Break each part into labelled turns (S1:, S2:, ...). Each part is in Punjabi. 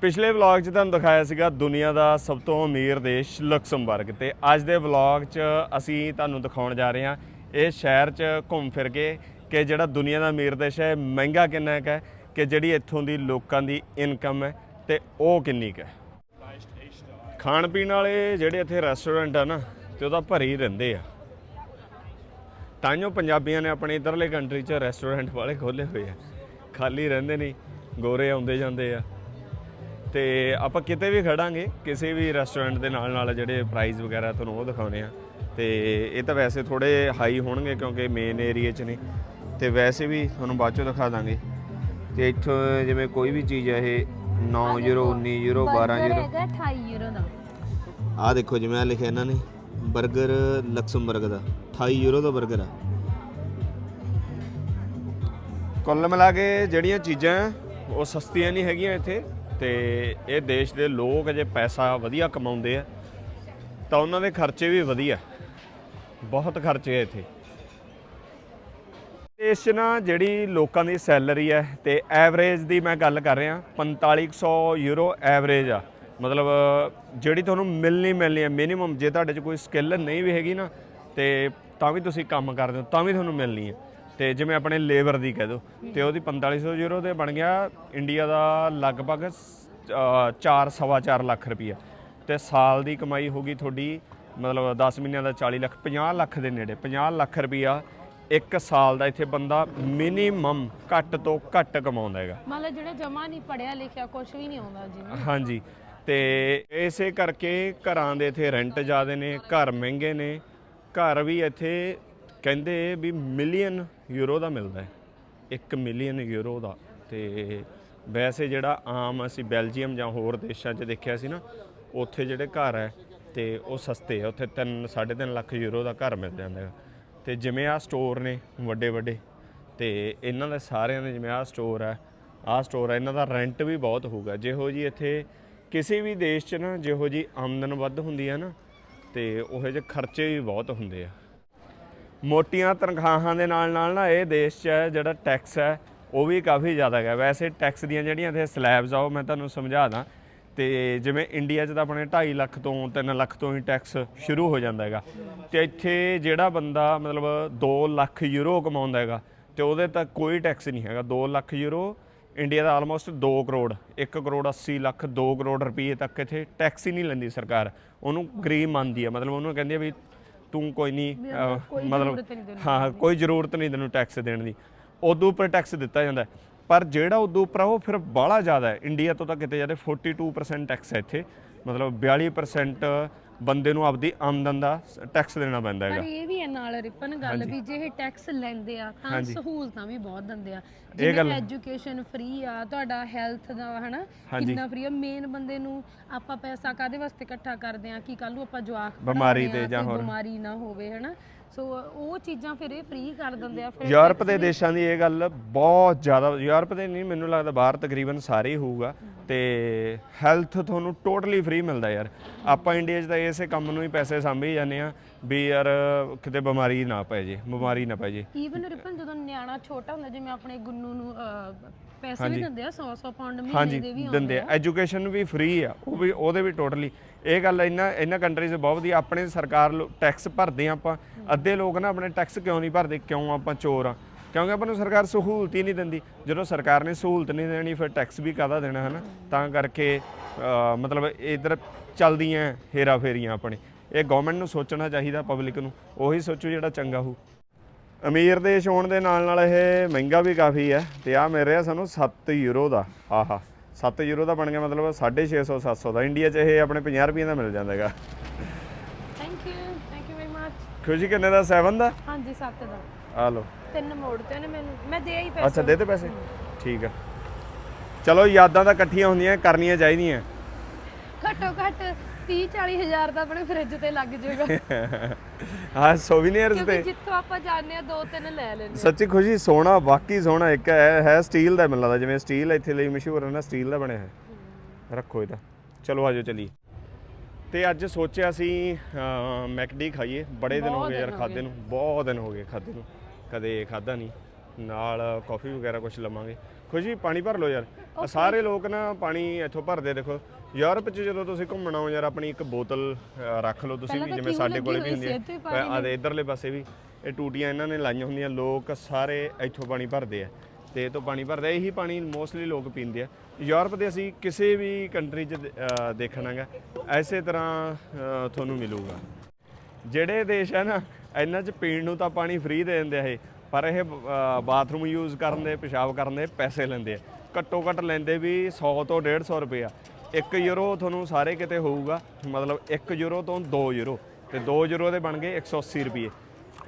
S1: ਪਿਛਲੇ ਵਲੌਗ 'ਚ ਤੁਹਾਨੂੰ ਦਿਖਾਇਆ ਸੀਗਾ ਦੁਨੀਆ ਦਾ ਸਭ ਤੋਂ ਅਮੀਰ ਦੇਸ਼ ਲਕਸਮਬਰਗ ਤੇ ਅੱਜ ਦੇ ਵਲੌਗ 'ਚ ਅਸੀਂ ਤੁਹਾਨੂੰ ਦਿਖਾਉਣ ਜਾ ਰਹੇ ਹਾਂ ਇਹ ਸ਼ਹਿਰ 'ਚ ਘੁੰਮ ਫਿਰ ਕੇ ਕਿ ਜਿਹੜਾ ਦੁਨੀਆ ਦਾ ਅਮੀਰ ਦੇਸ਼ ਹੈ, ਮਹਿੰਗਾ ਕਿੰਨਾ ਕੁ ਹੈ ਕਿ ਜਿਹੜੀ ਇੱਥੋਂ ਦੀ ਲੋਕਾਂ ਦੀ ਇਨਕਮ ਹੈ ਤੇ ਉਹ ਕਿੰਨੀ ਕੁ ਹੈ। ਖਾਣ ਪੀਣ ਵਾਲੇ ਜਿਹੜੇ ਇੱਥੇ ਰੈਸਟੋਰੈਂਟ ਆ ਨਾ ਤੇ ਉਹਦਾ ਭਰੀ ਰਹਿੰਦੇ ਆ। ਤਾਂ ਜੋ ਪੰਜਾਬੀਆਂ ਨੇ ਆਪਣੇ ਇਧਰਲੇ ਕੰਟਰੀ 'ਚ ਰੈਸਟੋਰੈਂਟ ਵਾਲੇ ਖੋਲੇ ਹੋਏ ਆ। ਖਾਲੀ ਰਹਿੰਦੇ ਨਹੀਂ, ਗੋਰੇ ਆਉਂਦੇ ਜਾਂਦੇ ਆ। ਤੇ ਆਪਾਂ ਕਿਤੇ ਵੀ ਖੜਾਂਗੇ ਕਿਸੇ ਵੀ ਰੈਸਟੋਰੈਂਟ ਦੇ ਨਾਲ ਨਾਲ ਜਿਹੜੇ ਪ੍ਰਾਈਸ ਵਗੈਰਾ ਤੁਹਾਨੂੰ ਉਹ ਦਿਖਾਉਣੇ ਆ ਤੇ ਇਹ ਤਾਂ ਵੈਸੇ ਥੋੜੇ ਹਾਈ ਹੋਣਗੇ ਕਿਉਂਕਿ ਮੇਨ ਏਰੀਆ 'ਚ ਨੇ। ਤੇ ਵੈਸੇ ਵੀ ਤੁਹਾਨੂੰ ਬਾਅਦ ਚੋਂ ਦਿਖਾ ਦਾਂਗੇ। ਤੇ ਇੱਥੋਂ ਜਿਵੇਂ ਕੋਈ ਵੀ ਚੀਜ਼ ਹੈ ਇਹ 9 ਯੂਰੋ 19 ਯੂਰੋ 12 ਯੂਰੋ
S2: ਹੈਗਾ 28 ਯੂਰੋ ਦਾ।
S1: ਆਹ ਦੇਖੋ ਜਿਵੇਂ ਆ ਲਿਖਿਆ ਇਹਨਾਂ ਨੇ 버ਗਰ ਲਕਸਮਬਰਗ ਦਾ 28 ਯੂਰੋ ਦਾ 버ਗਰ ਆ। ਕੁੱਲ ਮਿਲਾ ਕੇ ਜਿਹੜੀਆਂ ਚੀਜ਼ਾਂ ਉਹ ਸਸਤੀਆਂ ਨਹੀਂ ਹੈਗੀਆਂ ਇੱਥੇ। ਤੇ ਇਹ ਦੇਸ਼ ਦੇ ਲੋਕ ਜੇ ਪੈਸਾ ਵਧੀਆ ਕਮਾਉਂਦੇ ਆ, ਤਾਂ ਉਹਨਾਂ ਦੇ ਖਰਚੇ ਵੀ ਵਧੀਆ। ਬਹੁਤ ਖਰਚੇ ਆ ਇੱਥੇ। ਦੇਸ਼ 'ਚ ਨਾ ਜਿਹੜੀ ਲੋਕਾਂ ਦੀ ਸੈਲਰੀ ਹੈ ਤੇ ਐਵਰੇਜ ਦੀ ਮੈਂ ਗੱਲ ਕਰ ਰਿਹਾ 4500 ਯੂਰੋ ਐਵਰੇਜ ਆ। ਮਤਲਬ ਜਿਹੜੀ ਤੁਹਾਨੂੰ ਮਿਲਣੀ ਮਿਲਣੀ ਹੈ ਮਿਨੀਮਮ ਜੇ ਤੁਹਾਡੇ 'ਚ ਕੋਈ ਸਕਿੱਲ ਨਹੀਂ ਵੀ ਹੈਗੀ ਨਾ, ਤੇ ਤਾਂ ਵੀ ਤੁਸੀਂ ਕੰਮ ਕਰਦੇ ਹੋ, ਤਾਂ ਵੀ ਤੁਹਾਨੂੰ ਮਿਲਣੀ ਹੈ। ਤੇ ਜਿਵੇਂ ਆਪਣੇ ਲੇਬਰ ਦੀ ਕਹਿ ਦਿਓ ਤੇ ਉਹਦੀ 4500 ਯੂਰੋ ਤੇ ਬਣ ਗਿਆ ਇੰਡੀਆ ਦਾ ਲਗਭਗ 4 ਸਵਾ 4 ਲੱਖ ਰੁਪਈਆ। ਤੇ ਸਾਲ ਦੀ ਕਮਾਈ ਹੋਗੀ ਤੁਹਾਡੀ ਮਤਲਬ 10 ਮਹੀਨਿਆਂ ਦਾ 40 ਲੱਖ 50 ਲੱਖ ਦੇ ਨੇੜੇ 50 ਲੱਖ ਰੁਪਈਆ ਇੱਕ ਸਾਲ ਦਾ ਇੱਥੇ ਬੰਦਾ ਮਿਨੀਮਮ ਘੱਟ ਤੋਂ ਘੱਟ ਕਮਾਉਂਦਾ ਹੈਗਾ।
S2: ਮਤਲਬ ਜਿਹੜਾ ਜਮਾ ਨਹੀਂ ਪੜਿਆ ਲਿਖਿਆ ਕੁਝ ਵੀ ਨਹੀਂ ਆਉਂਦਾ ਜੀ।
S1: ਹਾਂਜੀ। ਤੇ ਇਸੇ ਕਰਕੇ ਘਰਾਂ ਦੇ ਇੱਥੇ ਰੈਂਟ ਜ਼ਿਆਦੇ ਨੇ ਘਰ ਮਹਿੰਗੇ ਨੇ ਘਰ ਵੀ ਇੱਥੇ ਕਹਿੰਦੇ ਵੀ ਮਿਲੀਅਨ ਯੂਰੋ ਦਾ ਮਿਲਦਾ ਹੈ। 1 ਮਿਲੀਅਨ ਯੂਰੋ ਦਾ। ਤੇ ਵੈਸੇ ਜਿਹੜਾ ਆਮ ਅਸੀਂ ਬੈਲਜੀਅਮ ਜਾਂ ਹੋਰ ਦੇਸ਼ਾਂ 'ਚ ਦੇਖਿਆ ਸੀ ਨਾ, ਉੱਥੇ ਜਿਹੜੇ ਘਰ ਹੈ ਤੇ ਉਹ ਸਸਤੇ ਆ। ਉੱਥੇ 3 3.5 ਲੱਖ ਯੂਰੋ ਦਾ ਘਰ ਮਿਲ ਜਾਂਦਾ ਹੈ ਤੇ ਜਿਵੇਂ ਆ ਸਟੋਰ ਨੇ ਵੱਡੇ ਵੱਡੇ, ਤੇ ਇਹਨਾਂ ਦੇ ਸਾਰਿਆਂ ਦੇ ਜਿਵੇਂ ਆ ਸਟੋਰ ਹੈ, ਆਹ ਸਟੋਰ ਹੈ, ਇਹਨਾਂ ਦਾ ਰੈਂਟ ਵੀ ਬਹੁਤ ਹੋਊਗਾ। ਜਿਹੋ ਜੀ ਇੱਥੇ ਕਿਸੇ ਵੀ ਦੇਸ਼ 'ਚ ਨਾ, ਜਿਹੋ ਜੀ ਆਮਦਨ ਵੱਧ ਹੁੰਦੀ ਹੈ ਨਾ, ਤੇ ਉਹੋ ਜਿਹੇ ਖਰਚੇ ਵੀ ਬਹੁਤ ਹੁੰਦੇ ਆ। ਮੋਟੀਆਂ ਤਨਖਾਹਾਂ ਦੇ ਨਾਲ ਨਾਲ ਨਾ ਇਹ ਦੇਸ਼ 'ਚ ਜਿਹੜਾ ਟੈਕਸ ਹੈ, ਉਹ ਵੀ ਕਾਫੀ ਜ਼ਿਆਦਾ ਹੈ ਵੈਸੇ ਟੈਕਸ ਦੀਆਂ ਜਿਹੜੀਆਂ ਇੱਥੇ ਸਲੈਬਸ ਆ, ਉਹ ਮੈਂ ਤੁਹਾਨੂੰ ਸਮਝਾ ਦਾਂ। ਤੇ ਜਿਵੇਂ ਇੰਡੀਆ 'ਚ ਤਾਂ ਆਪਣੇ 2.5 ਲੱਖ ਤੋਂ 3 ਲੱਖ ਤੋਂ ਹੀ ਟੈਕਸ ਸ਼ੁਰੂ ਹੋ ਜਾਂਦਾ ਹੈਗਾ। ਤੇ ਇੱਥੇ ਜਿਹੜਾ ਬੰਦਾ ਮਤਲਬ 2 ਲੱਖ ਯੂਰੋ ਕਮਾਉਂਦਾ ਹੈਗਾ, ਤੇ ਉਹਦੇ ਤਾਂ ਕੋਈ ਟੈਕਸ ਨਹੀਂ ਹੈਗਾ। 2 ਲੱਖ ਯੂਰੋ ਇੰਡੀਆ ਦਾ ਆਲਮੋਸਟ 2 ਕਰੋੜ 1 ਕਰੋੜ 80 ਲੱਖ 2 ਕਰੋੜ ਰੁਪਏ ਤੱਕ ਇੱਥੇ ਟੈਕਸ ਹੀ ਨਹੀਂ ਲੈਂਦੀ ਸਰਕਾਰ। ਉਹਨੂੰ ਗਰੀਬ ਮੰਨਦੀ ਹੈ ਮਤਲਬ ਉਹਨੂੰ ਕਹਿੰਦੀ ਹੈ ਵੀ ਤੂੰ ਕੋਈ ਨਹੀਂ ਅਹ, ਮਤਲਬ ਹਾਂ ਕੋਈ ਜ਼ਰੂਰਤ ਨਹੀਂ ਤੈਨੂੰ ਟੈਕਸ ਦੇਣ ਦੀ। ਉਦੋਂ ਉੱਪਰ ਟੈਕਸ ਦਿੱਤਾ ਜਾਂਦਾ ਹੈ। ਪਰ ਜਿਹੜਾ ਉਦੋਂ ਉੱਪਰ ਆ ਉਹ ਫਿਰ ਬਾਹਲਾ ਜ਼ਿਆਦਾ ਹੈ। ਇੰਡੀਆ ਤੋਂ ਤਾਂ ਕਿਤੇ ਜ਼ਿਆਦਾ 42% ਟੈਕਸ ਹੈ ਇੱਥੇ। ਮਤਲਬ 42% ਬੰਦੇ ਨੂੰ ਆਪਦੀ ਆਮਦਨ ਦਾ ਟੈਕਸ ਦੇਣਾ ਪੈਂਦਾ
S2: ਪਰ
S1: ਹੈਗਾ
S2: ਇਹ ਵੀ ਹੈ ਨਾਲ ਰਿਪਨ ਗੱਲ ਵੀ ਜੇ ਇਹ ਟੈਕਸ ਲੈਂਦੇ ਆ ਤਾਂ। ਸਹੂਲਤਾਂ ਵੀ ਬਹੁਤ ਦਿੰਦੇ ਆ। ਜਿਵੇਂ ਐਜੂਕੇਸ਼ਨ ਫ੍ਰੀ ਆ ਤੁਹਾਡਾ ਹੈਲਥ ਦਾ ਹਨਾ। ਕਿੰਨਾ ਫ੍ਰੀ ਆ। ਮੇਨ ਬੰਦੇ ਨੂੰ ਆਪਾਂ ਪੈਸਾ ਕਾਦੇ ਵਾਸਤੇ ਇਕੱਠਾ ਕਰਦੇ ਆ? ਕਿ ਕੱਲ ਨੂੰ ਆਪਾਂ ਜਵਾਕ
S1: ਬਿਮਾਰੀ ਤੇ ਜਾਂ ਹੋਰ।
S2: ਬਿਮਾਰੀ ਨਾ ਹੋਵੇ ਹਨਾ? ਸੋ ਉਹ ਚੀਜ਼ਾਂ ਫਿਰ ਇਹ ਫ੍ਰੀ ਕਰ ਦਿੰਦੇ ਆ ਫਿਰ
S1: ਯੂਰਪ ਦੇ ਦੇਸ਼ਾਂ ਦੀ ਇਹ ਗੱਲ ਬਹੁਤ ਜ਼ਿਆਦਾ ਯੂਰਪ ਦੇ ਨਹੀਂ ਮੈਨੂੰ ਲੱਗਦਾ ਬਾਹਰ ਤਕਰੀਬਨ ਸਾਰੇ ਹੀ ਹੋਊਗਾ ਤੇ ਹੈਲਥ ਤੁਹਾਨੂੰ ਟੋਟਲੀ ਫ੍ਰੀ ਮਿਲਦਾ ਯਾਰ। ਆਪਾਂ ਇੰਡੀਆ 'ਚ ਤਾਂ ਇਸੇ ਕੰਮ ਨੂੰ ਹੀ ਪੈਸੇ ਸਾਂਭੀ ਜਾਂਦੇ ਆ ਵੀ ਯਾਰ ਕਿਤੇ ਬਿਮਾਰੀ ਨਾ ਪੈ ਜੇ ਬਿਮਾਰੀ ਨਾ ਪੈ ਜੇ।
S2: ਈਵਨ ਰਿਪਨ ਜਦੋਂ ਨਿਆਣਾ ਛੋਟਾ ਹੁੰਦਾ ਜਿਵੇਂ ਆਪਣੇ ਗੁੰਨੂ ਨੂੰ ਪੈਸੇ ਵੀ ਦਿੰਦੇ ਆ 100 100 ਪਾਉਂਡ ਮਹੀਨੇ
S1: ਹਾਂਜੀ
S2: ਦੇ ਵੀ ਆਉਂਦੇ
S1: ਦਿੰਦੇ ਆ। ਐਜੂਕੇਸ਼ਨ ਵੀ ਫ੍ਰੀ ਆ ਉਹ ਵੀ ਉਹਦੇ ਵੀ ਟੋਟਲੀ ਇਹ ਗੱਲ ਇਹਨਾਂ ਇਹਨਾਂ ਕੰਟਰੀਜ਼ ਬਹੁਤ ਵਧੀਆ, ਆਪਣੇ ਸਰਕਾਰ ਟੈਕਸ ਭਰਦੇ ਆ ਆਪਾਂ। ਅੱਧੇ ਲੋਕ ਨਾ ਆਪਣੇ ਟੈਕਸ ਕਿਉਂ ਨਹੀਂ ਭਰਦੇ? ਕਿਉਂ ਆਪਾਂ ਚੋਰ ਆ? ਕਿਉਂਕਿ ਆਪਾਂ ਨੂੰ ਸਰਕਾਰ ਸਹੂਲਤ ਹੀ ਨਹੀਂ ਦਿੰਦੀ। ਜਦੋਂ ਸਰਕਾਰ ਨੇ ਸਹੂਲਤ ਨਹੀਂ ਦੇਣੀ, ਫਿਰ ਟੈਕਸ ਵੀ ਕਾਹਦਾ ਦੇਣਾ ਹੈ ਨਾ ਤਾਂ ਕਰਕੇ ਮਤਲਬ ਇਧਰ ਚੱਲਦੀਆਂ ਹੇਰਾ ਫੇਰੀਆਂ ਆਪਣੇ। ਇਹ ਗਵਰਨਮੈਂਟ ਨੂੰ ਸੋਚਣਾ ਚਾਹੀਦਾ ਪਬਲਿਕ ਨੂੰ। ਉਹੀ ਸੋਚੋ ਜਿਹੜਾ ਚੰਗਾ ਹੋ ਅਮੀਰ ਦੇਸ਼ ਹੋਣ ਦੇ ਨਾਲ ਨਾਲ ਇਹ ਮਹਿੰਗਾ ਵੀ ਕਾਫੀ ਹੈ। ਤੇ ਆ ਮਿਲ ਰਿਹਾ ਸਾਨੂੰ 7 ਯੂਰੋ ਦਾ। ਆਹਾ। 7 ਯੂਰੋ ਦਾ ਬਣ ਗਿਆ ਮਤਲਬ 650 700 ਦਾ। ਇੰਡੀਆ 'ਚ ਇਹ ਆਪਣੇ 50 ਰੁਪਏ ਦਾ ਮਿਲ ਜਾਂਦਾ ਹੈਗਾ
S2: thank you thank you very much
S1: ਖੁਸ਼ੀ ਕਿੰਨੇ ਦਾ? 7 ਦਾ?
S2: ਹਾਂਜੀ 7 ਦਾ।
S1: ਆ ਲਓ।
S2: ਤਿੰਨ ਮੋੜਤੇ ਨੇ ਮੈਨੂੰ ਮੈਂ ਦੇ ਹੀ ਪੈਸੇ।
S1: ਅੱਛਾ ਦੇ ਦੇ ਪੈਸੇ? ਠੀਕ ਆ। ਚਲੋ ਯਾਦਾਂ ਤਾਂ ਇਕੱਠੀਆਂ ਹੁੰਦੀਆਂ ਕਰਨੀਆਂ ਚਾਹੀਦੀਆਂ।
S2: ਘੱਟੋ ਘੱਟ 30 40 ਹਜ਼ਾਰ ਦਾ ਆਪਣੇ ਫ੍ਰਿਜ ਤੇ ਲੱਗ ਜਾਊਗਾ।
S1: ਹਾਂ ਸੋਵੀਨੀਅਰਸ
S2: ਕਿਉਂਕਿ
S1: ਤੇ।
S2: ਜਿੱਥੋਂ ਆਪਾਂ ਜਾਂਦੇ ਆ ਦੋ ਤਿੰਨ ਲੈ ਲੈਂਦੇ
S1: ਸੱਚੀ ਖੁਸ਼ੀ ਸੋਹਣਾ ਵਾਕਈ ਸੋਹਣਾ ਇੱਕ ਹੈ ਹੈ ਸਟੀਲ ਦਾ ਮੈਨੂੰ ਲੱਗਦਾ ਜਿਵੇਂ ਸਟੀਲ ਇੱਥੇ ਲਈ ਮਸ਼ਹੂਰ ਹੈ ਨਾ ਸਟੀਲ ਦਾ ਬਣਿਆ ਹੈ। ਰੱਖੋ ਇਹਦਾ। ਚਲੋ ਆਜੋ ਚਲੀ ਤੇ ਅੱਜ ਸੋਚਿਆ ਸੀ ਮੈਕਡੀ ਖਾਈਏ। ਬੜੇ ਦਿਨ ਹੋ
S2: ਬਹੁਤ
S1: ਗਏ ਯਾਰ
S2: ਦਿਨ ਹੋ
S1: ਖਾਦੇ ਨੂੰ। ਬਹੁਤ ਦਿਨ ਹੋ ਗਏ ਖਾਦੇ ਨੂੰ। ਕਦੇ ਖਾਦਾ ਨਹੀਂ। ਨਾਲ ਕਾਫੀ ਵਗੈਰਾ ਕੁਝ ਲਵਾਂਗੇ। ਖੁਸ਼ੀ ਪਾਣੀ ਭਰ ਲਓ ਯਾਰ। ਆਹ ਸਾਰੇ ਲੋਕ ਨਾ ਪਾਣੀ ਇੱਥੋਂ ਭਰਦੇ ਦੇਖੋ। ਯੂਰਪ 'ਚ ਜਦੋਂ ਤੁਸੀਂ ਘੁੰਮਣ ਆਓ ਯਾਰ ਆਪਣੀ ਇੱਕ ਬੋਤਲ ਰੱਖ ਲਓ ਤੁਸੀਂ ਵੀ ਜਿਵੇਂ ਸਾਡੇ ਕੋਲੇ ਵੀ ਹੁੰਦੀ ਹੈ ਆ ਦੇ ਇਧਰਲੇ ਪਾਸੇ ਵੀ ਇਹ ਟੂਟੀਆਂ ਇਹਨਾਂ ਨੇ ਲਾਈਆਂ ਹੁੰਦੀਆਂ ਲੋਕ ਸਾਰੇ ਇੱਥੋਂ ਪਾਣੀ ਭਰਦੇ ਆ। ਤੇ ਇਹ ਤੋਂ ਪਾਣੀ ਭਰਦੇ ਆ। ਇਹੀ ਪਾਣੀ ਮੋਸਟਲੀ ਲੋਕ ਪੀਂਦੇ ਆ। ਯੂਰਪ ਦੇ ਅਸੀਂ ਕਿਸੇ ਵੀ ਕੰਟਰੀ 'ਚ ਅਹ, ਦੇਖਣਾਗਾ ਐਸੇ ਤਰ੍ਹਾਂ ਤੁਹਾਨੂੰ ਮਿਲੂਗਾ। ਜਿਹੜੇ ਦੇਸ਼ ਹੈ ਨਾ ਇਹਨਾਂ 'ਚ ਪੀਣ ਨੂੰ ਤਾਂ ਪਾਣੀ ਫ੍ਰੀ ਦੇ ਦਿੰਦੇ ਆ ਇਹ ਪਰ ਇਹ ਅ, ਬਾਥਰੂਮ ਯੂਜ਼ ਕਰਨ ਦੇ ਪਿਸ਼ਾਬ ਕਰਨ ਦੇ ਪੈਸੇ ਲੈਂਦੇ ਆ। ਘੱਟੋ ਘੱਟ ਲੈਂਦੇ ਵੀ 100 ਤੋਂ 150 ਰੁਪਇਆ। 1 ਯੂਰੋ ਤੁਹਾਨੂੰ ਸਾਰੇ ਕਿਤੇ ਹੋਊਗਾ, ਮਤਲਬ 1 ਯੂਰੋ ਤੋਂ 2 ਯੂਰੋ, ਤੇ 2 ਯੂਰੋ ਦੇ ਬਣ ਗਏ 180 ਰੁਪਏ।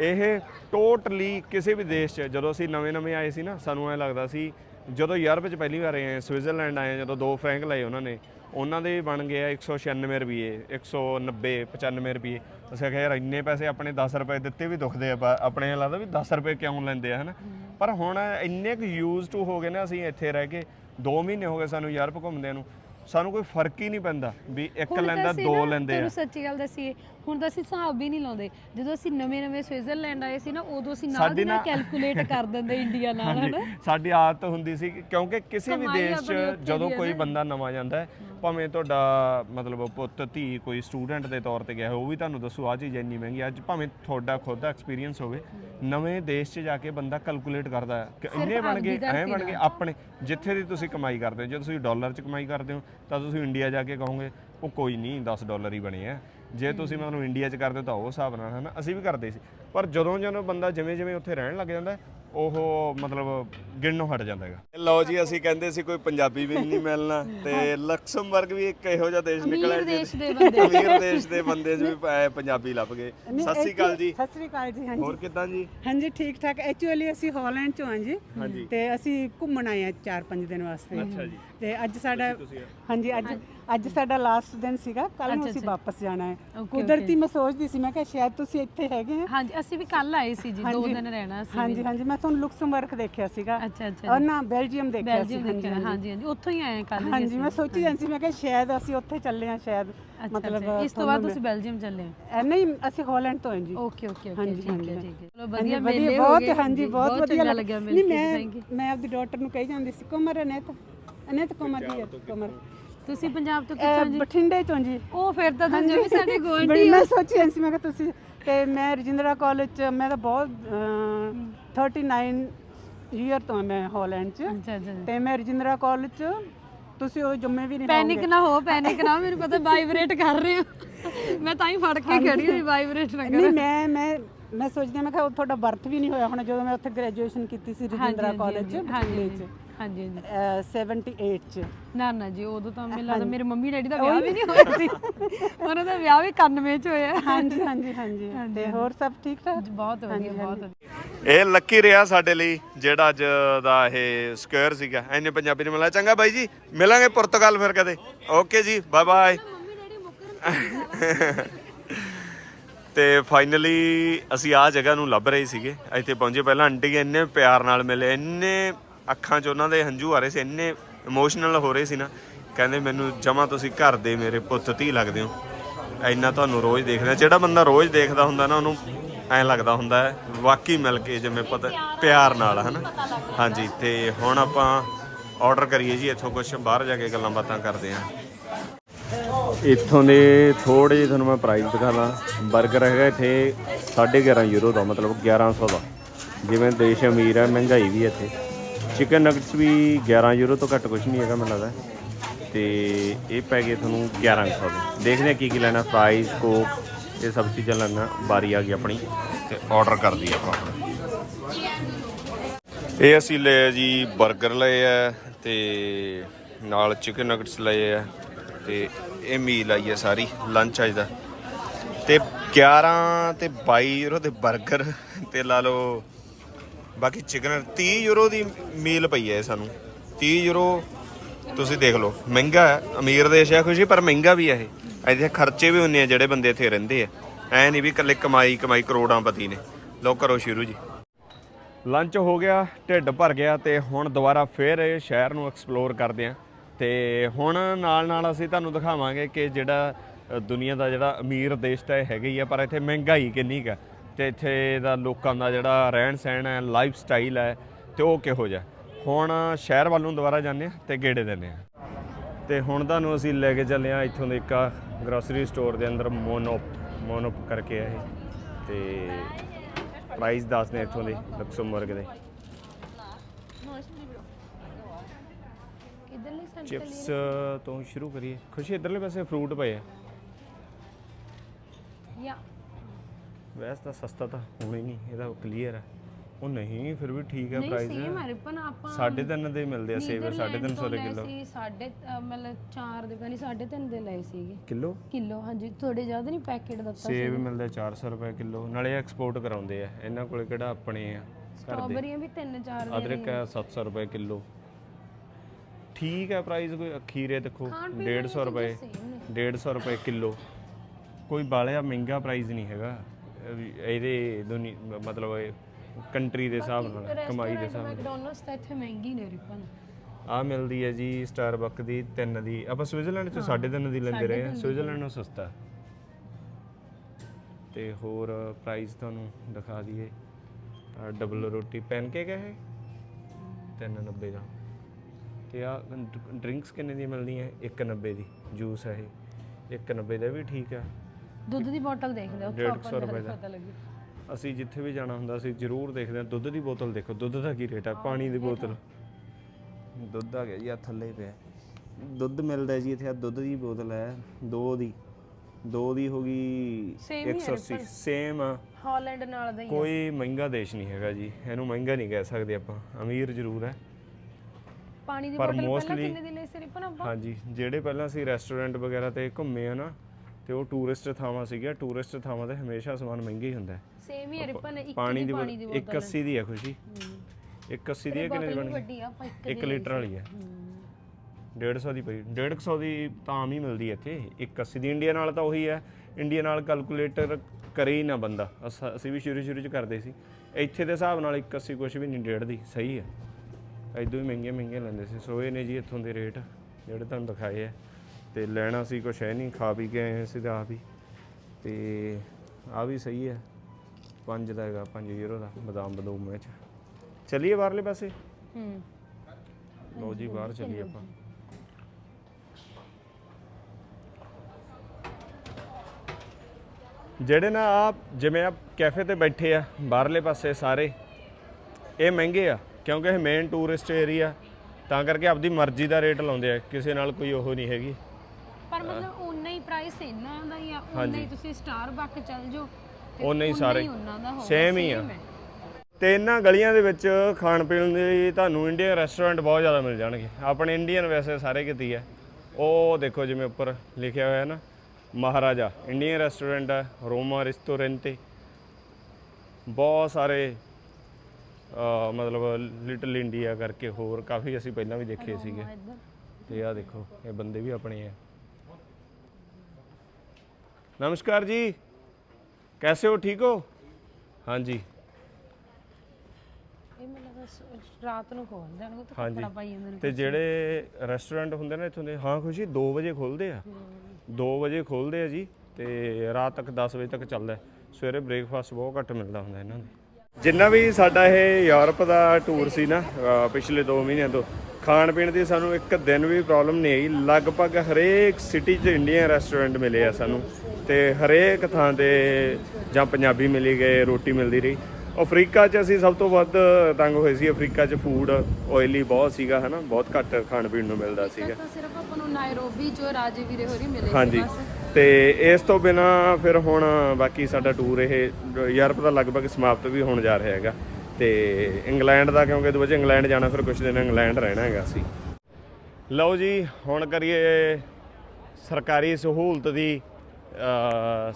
S1: ਇਹ ਟੋਟਲੀ ਕਿਸੇ ਵੀ ਦੇਸ਼ 'ਚ, ਜਦੋਂ ਅਸੀਂ ਨਵੇਂ-ਨਵੇਂ ਆਏ ਸੀ ਨਾ, ਸਾਨੂੰ ਐ ਲੱਗਦਾ ਸੀ, ਜਦੋਂ ਯੂਰਪ 'ਚ ਪਹਿਲੀ ਵਾਰ ਆਏ ਹਾਂ, ਸਵਿਟਜ਼ਰਲੈਂਡ ਆਏ ਜਦੋਂ ਦੋ ਫਰੈਂਕ ਲਏ ਉਹਨਾਂ ਨੇ, ਉਹਨਾਂ ਦੇ ਬਣ ਗਏ ਆ 196 ਰੁਪਏ 190 95 ਰੁਪਏ। ਅਸੀਂ ਕਿਹਾ ਯਾਰ, ਇੰਨੇ ਪੈਸੇ ਆਪਣੇ 10 ਰੁਪਏ ਦਿੱਤੇ ਵੀ ਦੁਖਦੇ ਆ ਆਪਣੇ ਲੱਗਦਾ ਵੀ 10 ਰੁਪਏ ਕਿਉਂ ਲੈਂਦੇ ਆ, ਹਨਾ? ਪਰ ਹੁਣ ਇੰਨੇ ਕੁ ਯੂਜ਼ ਟੂ ਹੋ ਗਏ ਨਾ, ਅਸੀਂ ਇੱਥੇ ਰਹਿ ਕੇ 2 ਮਹੀਨੇ ਹੋ ਗਏ ਸਾਨੂੰ ਯੂਰਪ ਘੁੰਮਦਿਆਂ ਨੂੰ ਸਾਨੂੰ ਕੋਈ ਫ਼ਰਕ ਹੀ ਨਹੀਂ ਪੈਂਦਾ ਵੀ ਇੱਕ ਲੈਂਦਾ ਦੋ ਲੈਂਦੇ ਆ।
S2: ਸੱਚੀ ਗੱਲ ਦੱਸੀਏ ਹੁਣ ਤਾਂ ਅਸੀਂ ਹਿਸਾਬ ਵੀ ਨਹੀਂ ਲਾਉਂਦੇ। ਜਦੋਂ ਅਸੀਂ ਨਵੇਂ ਨਵੇਂ ਸਵਿਟਜ਼ਰਲੈਂਡ ਆਏ ਸੀ ਨਾ ਉਦੋਂ ਅਸੀਂ ਨਾਲ
S1: ਸਾਡੀ
S2: ਦੀ ਨਾਲ ਕੈਲਕੂਲੇਟ ਕਰ ਦਿੰਦੇ ਇੰਡੀਆ ਨਾਲ
S1: ਹਾਂਜੀ,
S2: ਹਨਾ?
S1: ਸਾਡੀ ਆਦਤ ਹੁੰਦੀ ਸੀ ਕਿ- ਕਿਉਂਕਿ ਕਿਸੇ ਵੀ
S2: ਕਮਾਈ
S1: ਦੇਸ਼ 'ਚ
S2: ਆਪਣੀ ਉੱਥੇ
S1: ਜਦੋਂ
S2: ਦੀ ਹੈ
S1: ਕੋਈ
S2: ਨਾ।
S1: ਬੰਦਾ ਨਵਾਂ ਜਾਂਦਾ ਹੈ ਭਾਵੇਂ ਤੁਹਾਡਾ ਮਤਲਬ ਪੁੱਤ ਧੀ ਕੋਈ ਸਟੂਡੈਂਟ ਦੇ ਤੌਰ ਤੇ ਗਿਆ ਹੋਵੇ ਉਹ ਵੀ ਤੁਹਾਨੂੰ ਦੱਸੂ ਆ ਚੀਜ਼ ਇੰਨੀ ਮਹਿੰਗੀ। ਅੱਜ ਭਾਵੇਂ ਤੁਹਾਡਾ ਖੁਦ ਦਾ ਐਕਸਪੀਰੀਅੰਸ ਹੋਵੇ ਨਵੇਂ ਦੇਸ਼ 'ਚ ਜਾ ਕੇ ਬੰਦਾ ਕੈਲਕੂਲੇਟ ਕਰਦਾ ਹੈ ਕਿ ਇੰਨੇ ਬਣ
S2: ਆਪਦੀ
S1: ਗਏ ਐ
S2: ਧਰਤੀ
S1: ਬਣ ਗਏ ਆਪਣੇ ਜਿੱਥੇ ਦੀ ਤੁਸੀਂ ਕਮਾਈ ਕਰਦੇ ਹੋ ਜੇ ਤੁਸੀਂ ਡਾਲਰ 'ਚ ਕਮਾਈ ਕਰਦੇ ਹੋ ਤਾਂ ਤੁਸੀਂ ਇੰਡੀਆ ਜਾ ਕੇ ਕਹੋਗੇ ਉਹ ਕੋਈ ਨਹੀਂ 10 ਡਾਲਰ ਹੀ ਬਣੇ ਆ। ਜੇ ਤੁਸੀਂ ਮਤਲਬ ਇੰਡੀਆ 'ਚ ਕਰਦੇ ਹੋ ਤਾਂ ਉਹ ਹਿਸਾਬ ਨਾਲ ਹਨਾ ਅਸੀਂ ਵੀ ਕਰਦੇ ਸੀ। ਪਰ ਜਦੋਂ ਜਦੋਂ ਬੰਦਾ ਜਿਵੇਂ ਜਿਵੇਂ ਉੱਥੇ ਰਹਿਣ ਲੱਗ ਜਾਂਦਾ ਹੈ, ਉਹ ਮਤਲਬ ਗਿਣਨੋਂ ਹਟ ਜਾਂਦਾ ਹੈਗਾ। ਲਓ ਜੀ ਅਸੀਂ ਕਹਿੰਦੇ ਸੀ ਕੋਈ ਪੰਜਾਬੀ ਵੀ ਨਹੀਂ ਮਿਲਣਾ ਤੇ ਲਕਸਮਬਰਗ ਵੀ ਇੱਕ ਇਹੋ ਜਿਹਾ ਦੇਸ਼ ਨਿਕਲਿਆ
S2: ਅਮੀਰ ਦੇਸ਼ ਦੇ ਬੰਦੇ।
S1: ਅਮੀਰ ਦੇਸ਼ ਦੇ ਬੰਦੇ 'ਚ ਵੀ ਪ- ਪੰਜਾਬੀ ਲੱਭ ਗਏ। ਸਤਿ ਸ਼੍ਰੀ ਅਕਾਲ ਜੀ।
S3: ਸਤਿ ਸ੍ਰੀ ਅਕਾਲ ਜੀ ਹਾਂਜੀ।
S1: ਹੋਰ ਕਿਦਾਂ ਜੀ?
S3: ਹਾਂਜੀ ਠੀਕ ਠਾਕ। ਐਕਚੁਅਲੀ ਅਸੀਂ ਹਾਲੈਂਡ ਚੋਂ ਹਾਂ ਜੀ।
S1: ਹਾਂਜੀ।
S3: ਤੇ ਅਸੀਂ ਘੁੰਮਣ ਆਏ ਹਾਂ 4-5 ਦਿਨ ਵਾਸਤੇ।
S1: ਅੱਛਾ ਜੀ।
S3: ਤੇ ਅੱਜ ਸਾਡਾ ਹਾਂਜੀ ਅੱਜ ਅੱਜ ਸਾਡਾ ਲਾਸਟ ਦਿਨ ਸੀਗਾ। ਕੱਲ ਨੂੰ ਅਸੀਂ ਵਾਪਸ ਜਾਣਾ ਹੈ। ਕੁਦਰਤੀ ਮੈਂ ਸੋਚਦੀ ਸੀ ਮੈਂ ਕਿਹਾ ਸ਼ਾਇਦ ਤੁਸੀਂ ਇੱਥੇ ਹੈਗੇ ਆ।
S2: ਹਾਂਜੀ ਅਸੀਂ ਵੀ ਕੱਲ ਆਏ ਸੀ ਜੀ ਦੋ। ਦਿਨ ਰਹਿਣਾ ਸੀ
S3: ਹਾਂਜੀ ਹਾਂਜੀ ਮੈਂ ਤੁਹਾਨੂੰ ਲੁਕਸਮਬਰਗ ਦੇਖਿਆ ਸੀਗਾ।
S2: ਅੱਛਾ ਅੱਛਾ
S3: ਔਰ ਨਾ ਬੈਲਜੀਅਮ ਦੇਖਿਆ ਸੀ।
S2: ਬੈਲਜੀਅਮ ਦੇਖਿਆ ਹਾਂਜੀ ਹਾਂਜੀ ਉੱਥੋਂ ਹੀ ਆਏ ਕੱਲ
S3: ਹਾਂਜੀ ਮੈਂ ਸੋਚੀ ਜਾਂਦੀ ਸੀ ਮੈਂ ਕਿਹਾ ਸ਼ਾਇਦ ਅਸੀਂ ਉੱਥੇ ਚੱਲੇ ਆ ਸ਼ਾਇਦ
S2: ਮਤਲਬ ਇਸ ਤੋਂ ਬਾਅਦ ਤੁਸੀਂ ਬੈਲਜੀਅਮ ਚੱਲੇ
S3: ਐ ਨਹੀਂ ਅਸੀਂ ਹਾਲੈਂਡ ਤੋਂ ਹਾਂ ਜੀ।
S2: ਓਕੇ ਓਕੇ ਓਕੇ
S3: ਹਾਂਜੀ,
S2: ਠੀਕ ਹੈ ਹੈ। ਚਲੋ ਵਧੀਆ ਮੇਲੇ ਹੋ
S3: ਬਹੁਤ ਹਾਂਜੀ ਬਹੁਤ ਵਧੀਆ
S2: ਲੱਗਿਆ ਮਿਲ
S3: ਨਹੀਂ ਮੈਂ
S2: ਥੈਂਕ ਯੂ
S3: ਮੈਂ ਆਪਦੀ ਡਾਕਟਰ ਨੂੰ ਕਹੀ ਜਾਂਦੀ ਸੀ ਕੁਮਰ ਅਨੇਤ ਅਨੇਤ ਕੁਮਰ ਦੀ ਹੈ, ਕੁਮਰ।
S2: ਤੁਸੀਂ ਪੰਜਾਬ ਤੋਂ ਕਿੱਥੋਂ ਜੀ?
S3: ਬਠਿੰਡੇ ਤੋਂ ਜੀ।
S2: ਉਹ ਫਿਰ ਤਾਂ ਤੁਸੀਂ ਵੀ ਸਾਡੇ ਗਵਾਂਢੀ
S3: ਮੈਂ ਸੋਚੀ ਸੀ ਮੈਂ ਕਿਹਾ ਤੁਸੀਂ ਤੇ ਮੈਂ ਰਜਿੰਦਰਾ ਕਾਲਜ ਚ ਮੈਂ ਤਾਂ ਬਹੁਤ ਅਹ, 39 ਈਅਰ ਤੋਂ ਮੈਂ ਹਾਲੈਂਡ ਚ। ਤੇ ਮੈਂ ਰਜਿੰਦਰਾ ਕਾਲਜ ਚ ਤੁਸੀਂ ਉਹ ਜੁਮੇ ਵੀ ਨਹੀਂ
S2: ਪੈਨਿਕ ਨਾ ਹੋ ਪੈਨਿਕ ਨਾ ਮੈਨੂੰ ਪਤਾ ਵਾਈਬ੍ਰੇਟ ਕਰ ਰਹੇ ਹੋ। ਮੈਂ ਤਾਂ ਹੀ ਫੜ ਕੇ ਖੜੀ ਹੋਈ ਵਾਈਬ੍ਰੇਟ ਨਾ
S3: ਨਹੀਂ ਮੈਂ ਮੈਂ ਮੈਂ ਸੋਚਦੀ ਮੈਂ ਉਹ ਤੁਹਾਡਾ ਬਰਥ ਵੀ ਨਹੀਂ ਹੋਇਆ ਹੁਣ ਜਦੋਂ ਮੈਂ ਉੱਥੇ ਗ੍ਰੈਜੂਏਸ਼ਨ ਕੀਤੀ ਸੀ ਰਜਿੰਦਰਾ ਕਾਲਜ ਚ
S2: ਹਾਂਜੀ ਹਾਂਜੀ ਹਾਂਜੀ।
S3: ਅਹ, 78 ਚ।
S2: ਨਾ ਨਾ ਜੀ ਉਦੋਂ ਤਾਂ ਮੈਨੂੰ ਲੱਗਦਾ ਮੇਰੇ ਮੰਮੀ ਡੈਡੀ ਦਾ ਵਿਆਹ ਵੀ ਨਹੀਂ ਹੋਇਆ ਸੀ। ਉਹਨਾਂ ਦਾ ਵਿਆਹ ਵੀ 91 ਚ ਹੋਇਆ।
S3: ਹਾਂਜੀ ਹਾਂਜੀ ਹਾਂਜੀ। ਤੇ ਹੋਰ ਸਭ ਠੀਕ ਠਾਕ?
S2: ਬਹੁਤ ਵਧੀਆ ਬਹੁਤ ਵਧੀਆ
S1: ਇਹ ਲੱਕੀ ਰਿਹਾ ਸਾਡੇ ਲਈ ਜਿਹੜਾ ਅੱਜ ਦਾ ਇਹ ਸਕੁਅਰ ਸੀਗਾ। ਐਨੇ ਪੰਜਾਬੀ ਨੇ ਮਿਲਿਆ ਚੰਗਾ ਬਾਈ ਜੀ ਮਿਲਾਂਗੇ ਪੁਰਤਗਾਲ ਫਿਰ ਕਦੇ। ਓਕੇ ਜੀ ਬਾਏ ਬਾਏ ਤੇ ਫਾਈਨਲੀ ਅਸੀਂ ਆ ਜਗ੍ਹਾ ਨੂੰ ਲੱਭ ਰਹੇ ਸੀਗੇ। ਇੱਥੇ ਪਹੁੰਚੇ ਪਹਿਲਾਂ ਆਂਟੀ ਇੰਨੇ ਪਿਆਰ ਨਾਲ ਮਿਲੇ ਇੰਨੇ ਅੱਖਾਂ 'ਚ ਉਹਨਾਂ ਦੇ ਹੰਝੂ ਆ ਰਹੇ ਸੀ, ਇੰਨੇ ਇਮੋਸ਼ਨਲ ਹੋ ਰਹੇ ਸੀ ਨਾ। ਕਹਿੰਦੇ ਮੈਨੂੰ ਜਮਾ ਤੁਸੀਂ ਘਰ ਦੇ ਮੇਰੇ ਪੁੱਤ ਧੀ ਲੱਗਦੇ ਹੋ। ਇੰਨਾ ਤੁਹਾਨੂੰ ਰੋਜ਼ ਦੇਖਦਾ, ਜਿਹੜਾ ਬੰਦਾ ਰੋਜ਼ ਦੇਖਦਾ ਹੁੰਦਾ ਨਾ, ਉਹਨੂੰ ਐਂ ਲੱਗਦਾ ਹੁੰਦਾ ਹੈ, ਵਾਕਈ ਮਿਲ ਕੇ ਜਿਵੇਂ ਪਤਾ, ਪਿਆਰ ਨਾਲ, ਹਨਾ। ਹਾਂਜੀ, ਤੇ ਹੁਣ ਆਪਾਂ ਆਰਡਰ ਕਰੀਏ ਜੀ, ਇੱਥੋਂ ਕੁਝ ਬਾਹਰ ਜਾ ਕੇ ਗੱਲਾਂ ਬਾਤਾਂ ਕਰਦੇ ਆਂ ਇੱਥੋਂ ਦੇ ਥੋੜੇ ਜਿਹੇ ਤੁਹਾਨੂੰ ਮੈਂ ਪ੍ਰਾਈਸ ਦਿਖਾਣਾ 버ਗਰ ਹੈਗਾ ਇੱਥੇ 11.5 ਯੂਰੋ ਦਾ, ਮਤਲਬ 1100 ਦਾ। ਜਿਵੇਂ ਦੇਸ਼ ਅਮੀਰ ਹੈ, ਮਹਿੰਗਾਈ ਵੀ ਹੈ ਇੱਥੇ। ਚਿਕਨ ਨਗਟਸ ਵੀ 11 ਯੂਰੋ ਤੋਂ ਘੱਟ ਕੁਝ ਨਹੀਂ ਹੈਗਾ ਮੈਨੂੰ ਲੱਗਦਾ। ਤੇ ਇਹ ਪੈ ਗਏ ਤੁਹਾਨੂੰ 1100 ਦੇ। ਦੇਖਦੇ ਹਾਂ ਕੀ ਕੀ ਲੈਣਾ ਫਰਾਈਜ਼ ਕੋਕ ਇਹ ਸਭ ਚੀਜ਼ਾਂ ਲੈਣਾ ਬਾਰੀ ਆ ਗਈ ਆਪਣੀ। ਤੇ ਆਰਡਰ ਕਰ ਦਈਏ ਆਪਾਂ ਇਹ ਅਸੀਂ ਲਏ ਜੀ 버ਗਰ ਲਏ ਆ ਤੇ ਨਾਲ ਚਿਕਨ ਨਗਟਸ ਲਏ ਆ ਤੇ ਇਹ ਮੀਲ ਆਈ ਹੈ ਸਾਰੀ ਲੰਚ ਅੱਜ ਦਾ। ਤੇ 11 ਤੇ 22 ਯੂਰੋ ਦੇ 버ਗਰ ਤੇ ਲਾ ਲਓ ਬਾਕੀ ਚਿਕਨ 30 ਯੂਰੋ ਦੀ ਮੀਲ ਪਈ ਹੈ ਸਾਨੂੰ। 30 ਯੂਰੋ ਤੁਸੀਂ ਦੇਖ ਲਓ ਮਹਿੰਗਾ ਹੈ ਅਮੀਰ ਦੇਸ਼ ਹੈ ਖੁਸ਼ੀ ਪਰ ਮਹਿੰਗਾ ਵੀ ਹੈ ਇਹ। ਇੱਥੇ ਖਰਚੇ ਵੀ ਹੁੰਦੇ ਆ ਜਿਹੜੇ ਬੰਦੇ ਇੱਥੇ ਰਹਿੰਦੇ ਆ। ਐ ਨਹੀਂ ਵੀ ਇਕੱਲੇ ਕਮਾਈ ਕਮਾਈ ਕਰੋੜਾਂ ਪਤੀ ਨੇ। ਲੋ ਕਰੋ ਸ਼ੁਰੂ ਜੀ। ਲੰਚ ਹੋ ਗਿਆ ਢਿੱਡ ਭਰ ਗਿਆ ਤੇ ਹੁਣ ਦੁਬਾਰਾ ਫੇਰ ਇਹ ਸ਼ਹਿਰ ਨੂੰ ਐਕਸਪਲੋਰ ਕਰਦੇ ਆਂ। ਤੇ ਹੁਣ ਨਾਲ ਨਾਲ ਅਸੀਂ ਤੁਹਾਨੂੰ ਦਿਖਾਵਾਂਗੇ ਕਿ ਜਿਹੜਾ ਅ, ਦੁਨੀਆ ਦਾ ਜਿਹੜਾ ਅਮੀਰ ਦੇਸ਼ ਤਾਂ ਇਹ ਹੈਗਾ ਹੀ ਆ ਪਰ ਇੱਥੇ ਮਹਿੰਗਾਈ ਕਿੰਨੀ ਕੁ ਹੈ ਤੇ ਇੱਥੇ ਦਾ ਲੋਕਾਂ ਦਾ ਜਿਹੜਾ ਰਹਿਣ ਸਹਿਣ ਹੈ ਲਾਈਫ ਸਟਾਈਲ ਹੈ ਤੇ ਉਹ ਕਿਹੋ ਜਿਹਾ ਹੁਣ ਸ਼ਹਿਰ ਵੱਲ ਨੂੰ ਦੁਬਾਰਾ ਜਾਂਦੇ ਆ ਤੇ ਗੇੜੇ ਦਿੰਦੇ ਆ ਤੇ ਹੁਣ ਤੁਹਾਨੂੰ ਅਸੀਂ ਲੈ ਕੇ ਚੱਲੇ ਆ ਇੱਥੋਂ ਦੇ ਇੱਕ ਗਰੋਸਰੀ ਸਟੋਰ ਦੇ ਅੰਦਰ ਮੋਨੋਪ ਮੋਨੋਪ ਕਰਕੇ ਆ ਇਹ ਤੇ ਪ੍ਰਾਈਸ ਦੱਸਦੇ ਇੱਥੋਂ ਦੇ ਲਕਸਮਬਰਗ ਦੇ। ਚਿਪਸ ਤੋਂ ਸ਼ੁਰੂ ਕਰੀਏ। ਖੁਸ਼ੀ ਇਧਰਲੇ ਪਾਸੇ ਫਰੂਟ ਪਏ ਆ।
S2: ਯਾ।
S1: ਵੈਸੇ ਤਾਂ ਸਸਤਾ ਤਾਂ ਹੋਣਾ ਹੀ ਨਹੀਂ ਇਹਦਾ ਕਲੀਅਰ ਹੈ। ਉਹ ਨਹੀਂ ਫਿਰ ਵੀ ਠੀਕ ਹੈ
S2: ਨਹੀਂ
S1: ਪ੍ਰਾਈਸ
S2: ਸੇਮ ਹੈ ਰਿਪਨ ਆਪਾਂ
S1: ਸਾਢੇ ਤਿੰਨ ਦੇ ਮਿਲਦੇ ਆ ਸੇਬ ਸਾਢੇ ਤਿੰਨ ਸੌ ਦੇ
S2: ਲਏ
S1: ਕਿਲੋ।
S2: ਸੀ ਸਾਢੇ ਅ, ਮਤਲਬ 4 ਦੇ ਸਾਢੇ ਤਿੰਨ ਦੇ ਲਏ ਸੀਗੇ।
S1: ਕਿਲੋ?
S2: ਕਿਲੋ ਹਾਂਜੀ ਥੋੜੇ ਜ਼ਿਆਦਾ ਨਹੀਂ ਪੈਕੇਟ ਦਿੱਤਾ
S1: ਸੇਬ ਮਿਲਦਾ 400 ਰੁਪਏ ਕਿਲੋ ਨਾਲੇ ਐਕਸਪੋਰਟ ਕਰਾਉਂਦੇ ਆ। ਇਹਨਾਂ ਕੋਲੇ ਕਿਹੜਾ ਆਪਣੇ ਆ
S2: ਸਟ੍ਰਾਬੇਰੀਆਂ ਵੀ 3-4 ਦੇ
S1: ਅਦਰਕ ਹੈ 700 ਰੁਪਏ ਕਿਲੋ। ਠੀਕ ਹੈ ਪ੍ਰਾਈਸ ਕੋਈ ਖੀਰੇ ਦੇਖੋ 150 ਰੁਪਏ
S2: ਸੇਮ ਨੇ।
S1: 150 ਰੁਪਏ ਕਿਲੋ। ਕੋਈ ਬਾਲਿਆ ਮਹਿੰਗਾ ਪ੍ਰਾਈਸ ਨਹੀਂ ਹੈਗਾ। ਇਹਦੇ ਦੁਨੀ ਮਤਲਬ ਕੰਟਰੀ ਦੇ ਹਿਸਾਬ ਨਾਲ ਕਮਾਈ ਦੇ ਹਿਸਾਬ ਨਾਲ।
S2: ਮੈਕਡੋਨਲਡਸ ਤਾਂ ਇੱਥੇ ਮਹਿੰਗੀ ਨੇ ਰਿਪਨ।
S1: ਆ ਮਿਲਦੀ ਹੈ ਜੀ ਸਟਾਰਬਕ ਦੀ 3 ਦੀ। ਆਪਾਂ ਸਵਿਟਜ਼ਰਲੈਂਡ ਚ 3.5 ਦੀ ਲੈਂਦੇ ਰਹੇ ਹਾਂ। ਸਵਿਟਜ਼ਰਲੈਂਡ ਨੂੰ ਸਸਤਾ। ਤੇ ਹੋਰ ਪ੍ਰਾਈਸ ਤੁਹਾਨੂੰ ਦਿਖਾ ਦਈਏ। ਡਬਲ ਰੋਟੀ ਪੈਨਕੇਕ ਹੈ ਇਹ? 390 ਦਾ। ਤੇ ਆ ਡਰਿੰਕਸ ਕਿੰਨੇ ਦੀਆਂ ਮਿਲਦੀਆਂ? 190 ਦੀ। ਜੂਸ ਹੈ ਇਹ। 190 ਦਾ ਵੀ ਠੀਕ ਆ।
S2: ਦੁੱਧ ਦੀ ਬੋਤਲ ਦੇਖ ਲਿਓ ਉੱਥੇ
S1: 150 ਰੁਪਏ ਦਾ।
S2: ਪਤਾ ਲੱਗੇ।
S1: ਅਸੀਂ ਜਿੱਥੇ ਵੀ ਜਾਣਾ ਹੁੰਦਾ ਅਸੀਂ ਜ਼ਰੂਰ ਦੇਖਦੇ ਹਾਂ ਦੁੱਧ ਦੀ ਬੋਤਲ ਦੇਖੋ ਦੁੱਧ ਦਾ ਕੀ ਰੇਟ ਹੈ ਪਾਣੀ ਦੀ ਬੋਤਲ। ਦੁੱਧ ਆ ਗਿਆ ਜੀ ਆ ਥੱਲੇ ਪਿਆ। ਦੁੱਧ ਮਿਲਦਾ ਜੀ ਇੱਥੇ ਆ ਦੁੱਧ ਦੀ ਬੋਤਲ ਹੈ ਦੋ ਦੀ। ਦੋ ਦੀ ਹੋ ਗਈ
S2: Same ਹੀ ਹੈ
S1: 180 ਸੇਮ ਆ।
S2: ਹਾਲੈਂਡ ਨਾਲ ਦਾ ਹੀ ਆ।
S1: ਕੋਈ ਮਹਿੰਗਾ ਦੇਸ਼ ਨਹੀਂ ਹੈਗਾ ਜੀ ਇਹਨੂੰ ਮਹਿੰਗਾ ਨਹੀਂ ਕਹਿ ਸਕਦੇ ਆਪਾਂ। ਅਮੀਰ ਜ਼ਰੂਰ ਹੈ।
S2: ਪਾਣੀ ਦੀ
S1: ਪਰ
S2: ਬੋਤਲ ਪਹਿਲਾਂ
S1: mostly-
S2: ਕਿੰਨੇ ਦੀ ਲਈ ਸੀ ਰਿਪਨ ਆਪਾਂ?
S1: ਹਾਂਜੀ ਜਿਹੜੇ ਪਹਿਲਾਂ ਅਸੀਂ ਰੈਸਟੋਰੈਂਟ ਵਗੈਰਾ ਤੇ ਘੁੰਮੇ ਆ ਨਾ ਤੇ ਉਹ ਟੂਰਿਸਟ ਥਾਵਾਂ ਸੀਗੀਆਂ ਟੂਰਿਸਟ ਥਾਵਾਂ ਤੇ ਹਮੇਸ਼ਾ ਸਮਾਨ ਮਹਿੰਗਾ ਹੀ ਹੁੰਦਾ ਹੈ।
S2: ਸੇਮ ਹੀ ਰਿਪਨ ਇੱਕ
S1: ਪਾਣੀ ਦੀ
S2: ਪਾਣੀ ਦੀ
S1: ਬੋਤਲ
S2: ਬੋਤਲ
S1: 180 ਦੀ ਹੈ ਖੁਸ਼ੀ। 180 ਦੀ ਹੈ ਕਿੰਨੇ ਦੀ
S2: ਵੀ
S1: ਬਣੀ?
S2: ਵੱਡੀ ਆ ਆਪਾਂ ਇੱਕ
S1: 1 ਲੀਟਰ ਵਾਲੀ ਹੈ। 150 ਦੀ ਪਈ 150 ਦੀ ਤਾਂ ਆਮ ਹੀ ਮਿਲਦੀ ਹੈ ਇੱਥੇ। 180 ਦੀ ਇੰਡੀਆ ਨਾਲ ਤਾਂ ਉਹੀ ਹੈ। ਇੰਡੀਆ ਨਾਲ ਕੈਲਕੂਲੇਟਰ ਕਰੇ ਹੀ ਨਾ ਬੰਦਾ। ਅਸ- ਅਸੀਂ ਵੀ ਸ਼ੁਰੂ ਸ਼ੁਰੂ ਚ ਕਰਦੇ ਸੀ। ਇੱਥੇ ਦੇ ਹਿਸਾਬ ਨਾਲ 180 ਕੁਝ ਵੀ ਨਹੀਂ ਡੇਢ ਦੀ ਸਹੀ ਹੈ। ਐਦੋਂ ਹੀ ਮਹਿੰਗੇ ਮਹਿੰਗੇ ਲੈਂਦੇ ਸੀ। ਸੋ ਇਹ ਨੇ ਜੀ ਇੱਥੋਂ ਦੇ ਰੇਟ ਜਿਹੜੇ ਤੁਹਾਨੂੰ ਦਿਖਾਏ ਆ। ਤੇ ਲੈਣਾ ਸੀ ਕੁਛ ਹੈ ਨਹੀਂ ਖਾ ਪੀ ਕੇ ਆਏ ਸੀ ਤਾਂ ਆਪ ਹੀ। ਤੇ ਆ ਵੀ ਸਹੀ ਹੈ 5 ਦਾ ਹੈਗਾ 5 ਯੂਰੋ ਦਾ ਬਦਾਮ ਬਦੂਮ ਵਿੱਚ। ਚੱਲੀਏ ਬਾਹਰਲੇ ਪਾਸੇ?
S2: ਹੂੰ।
S1: ਲੋ ਜੀ ਬਾਹਰ ਚੱਲੀਏ ਆਪਾਂ। ਜਿਹੜੇ ਨਾ ਆ ਜਿਵੇਂ ਆ ਕੈਫੇ ਤੇ ਬੈਠੇ ਆ ਬਾਹਰਲੇ ਪਾਸੇ ਸਾਰੇ ਇਹ ਮਹਿੰਗੇ ਆ ਕਿਉਂਕਿ ਇਹ ਮੇਨ ਟੂਰਿਸਟ ਏਰੀਆ ਤਾਂ ਕਰਕੇ ਆਪਦੀ ਮਰਜ਼ੀ ਦਾ ਰੇਟ ਲਾਉਂਦੇ ਆ ਕਿਸੇ ਨਾਲ ਕੋਈ ਉਹ ਨਹੀਂ ਹੈਗੀ।
S2: ਪਰ ਮਤਲਬ ਉਨਾ ਹੀ ਪ੍ਰਾਈਸ ਇੰਨਾ ਦਾ ਹੀ ਆ ਉਨਾ ਹੀ ਤੁਸੀਂ ਸਟਾਰ ਬੱਕ ਚੱਲ ਜਾਓ ਤੇ
S1: ਉਨਾ ਹੀ ਸਾਰੇ
S2: ਉਹਨਾਂ ਦਾ ਹੋਊਗਾ
S1: ਸੇਮ ਹੀ ਆ।
S2: same ਹੈ।
S1: ਤੇ ਇਹਨਾਂ ਗਲੀਆਂ ਦੇ ਵਿੱਚ ਖਾਣ ਪੀਣ ਦੇ ਤੁਹਾਨੂੰ ਇੰਡੀਅਨ ਰੈਸਟੋਰੈਂਟ ਬਹੁਤ ਜ਼ਿਆਦਾ ਮਿਲ ਜਾਣਗੇ। ਆਪਣੇ ਇੰਡੀਅਨ ਵੈਸੇ ਸਾਰੇ ਕਿਤੇ ਹੀ ਆ। ਉਹ ਦੇਖੋ ਜਿਵੇਂ ਉੱਪਰ ਲਿਖਿਆ ਹੋਇਆ ਹੈ ਨਾ ਮਹਾਰਾਜਾ ਇੰਡੀਅਨ ਰੈਸਟੋਰੈਂਟ ਹੈ ਰੋਮਾ ਰੈਸਟੋਰੈਂਟੇ ਬਹੁਤ ਸਾਰੇ ਅਹ ਮਤਲਬ ਲਿਟਲ ਇੰਡੀਆ ਕਰਕੇ ਹੋਰ ਕਾਫੀ ਅਸੀਂ ਪਹਿਲਾਂ ਵੀ ਦੇਖੇ ਸੀਗੇ। ਤੇ ਆ ਦੇਖੋ ਇਹ ਬੰਦੇ ਵੀ ਆਪਣੇ ਆ। ਨਮਸਕਾਰ ਜੀ। ਕੈਸੇ ਹੋ? ਠੀਕ ਹੋ?
S2: ਇਹ ਮੈਨੂੰ ਸ- ਰਾਤ ਨੂੰ ਨੇ ਤਾਂ
S1: ਹਾਂਜੀ।
S2: ਕੱਪੜਾ ਪਾਈ ਨੇ
S1: ਤੇ ਜਿਹੜੇ ਰੈਸਟੋਰੈਂਟ ਹੁੰਦੇ ਨੇ ਇੱਥੋਂ ਦੇ ਹਾਂ ਖੁਸ਼ੀ 2 ਵਜੇ ਖੋਲਦੇ ਆ। 2 ਵਜੇ ਖੋਲਦੇ ਆ ਜੀ ਤੇ ਰਾਤ ਤੱਕ 10 ਵਜੇ ਤੱਕ ਚੱਲਦਾ ਹੈ। ਸਵੇਰੇ ਬ੍ਰੇਕਫਾਸਟ ਬਹੁਤ ਘੱਟ ਮਿਲਦਾ ਹੁੰਦਾ ਇਹਨਾਂ ਦੇ ਜਿੰਨਾ ਵੀ ਸਾਡਾ ਇਹ ਯੂਰਪ ਦਾ ਟੂਰ ਸੀ ਨਾ ਪਿਛਲੇ 2 ਮਹੀਨਿਆਂ ਤੋਂ ਖਾਣ ਪੀਣ ਦੀ ਸਾਨੂੰ ਇੱਕ ਦਿਨ ਵੀ ਪ੍ਰੋਬਲਮ ਨਹੀਂ ਆਈ। ਲਗਭਗ ਹਰੇਕ ਸਿਟੀ 'ਚ ਇੰਡੀਅਨ ਰੈਸਟੋਰੈਂਟ ਮਿਲੇ ਆ ਸਾਨੂੰ। ਤੇ ਹਰੇਕ ਥਾਂ ਤੇ ਜਾਂ ਪੰਜਾਬੀ ਮਿਲੀ ਗਏ ਰੋਟੀ ਮਿਲਦੀ ਰਹੀ। ਅਫਰੀਕਾ 'ਚ ਅਸੀਂ ਸਭ ਤੋਂ ਵੱਧ ਤੰਗ ਹੋਏ ਸੀ ਅਫਰੀਕਾ 'ਚ ਫੂਡ ਆਇਲੀ ਬਹੁਤ ਸੀਗਾ ਹਨਾ? ਬਹੁਤ ਘੱਟ ਖਾਣ ਪੀਣ ਨੂੰ ਮਿਲਦਾ ਸੀਗਾ।
S2: ਤਾਂ ਸਿਰਫ ਆਪਾਂ ਨੂੰ ਨਾਇਰੋਬੀ ਜੋ ਰਾਜੇ ਵੀਰੇ ਹੋਰੀ ਮਿਲੇ ਸੀ
S1: ਹਾਂਜੀ। ਤੇ ਇਸ ਤੋਂ ਬਿਨਾ ਫਿਰ ਹੁਣ ਬਾਕੀ ਸਾਡਾ ਟੂਰ ਇਹ ਯੂਰਪ ਦਾ ਲਗਭਗ ਸਮਾਪਤ ਵੀ ਹੋਣ ਜਾ ਰਿਹਾ ਹੈਗਾ। ਤੇ ਇੰਗਲੈਂਡ ਦਾ ਕਿਉਂਕਿ ਦੁਬਾਰਾ ਇੰਗਲੈਂਡ ਜਾਣਾ ਫਿਰ ਕੁਝ ਦਿਨ ਇੰਗਲੈਂਡ ਰਹਿਣਾ ਹੈਗਾ ਸੀ। ਲਓ ਜੀ ਹੁਣ ਕਰੀਏ ਸਰਕਾਰੀ ਸਹੂਲਤ ਦੀ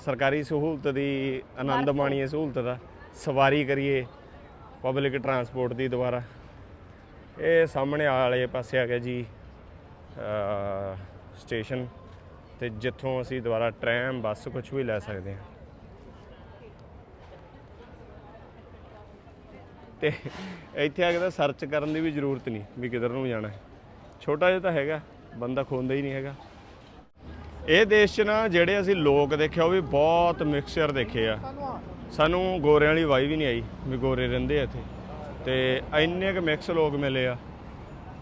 S1: ਸਰਕਾਰੀ ਸਹੂਲਤ ਦੀ ਆਨੰਦ ਮਾਣੀਏ ਸਹੂਲਤ ਦਾ ਸਵਾਰੀ ਕਰੀਏ ਪਬਲਿਕ ਟਰਾਂਸਪੋਰਟ ਦੀ ਦੁਬਾਰਾ। ਇਹ ਸਾਹਮਣੇ ਵਾਲੇ ਪਾਸੇ ਆ ਗਿਆ ਜੀ ਸਟੇਸ਼ਨ ਤੇ ਜਿੱਥੋਂ ਅਸੀਂ ਦੁਬਾਰਾ ਟ੍ਰੈਮ ਬੱਸ ਕੁਝ ਵੀ ਲੈ ਸਕਦੇ ਹਾਂ। ਤੇ ਇੱਥੇ ਆ ਕੇ ਤਾਂ ਸਰਚ ਕਰਨ ਦੀ ਵੀ ਜ਼ਰੂਰਤ ਨਹੀਂ ਵੀ ਕਿੱਧਰ ਨੂੰ ਜਾਣਾ ਹੈ। ਛੋਟਾ ਜਿਹਾ ਤਾਂ ਹੈਗਾ ਬੰਦਾ ਖੋਂਦਾ ਹੀ ਨਹੀਂ ਹੈਗਾ। ਇਹ ਦੇਸ਼ 'ਚ ਨਾ ਜਿਹੜੇ ਅਸੀਂ ਲੋਕ ਦੇਖੇ ਉਹ ਵੀ ਬਹੁਤ ਮਿਕਸਚਰ ਦੇਖੇ ਆ। ਸਾਨੂੰ ਗੋਰਿਆਂ ਵਾਲੀ ਵਾਈ ਵੀ ਨਹੀਂ ਆਈ ਵੀ ਗੋਰੇ ਰਹਿੰਦੇ ਆ ਇੱਥੇ। ਤੇ ਇੰਨੇ ਕੁ ਮਿਕਸ ਲੋਕ ਮਿਲੇ ਆ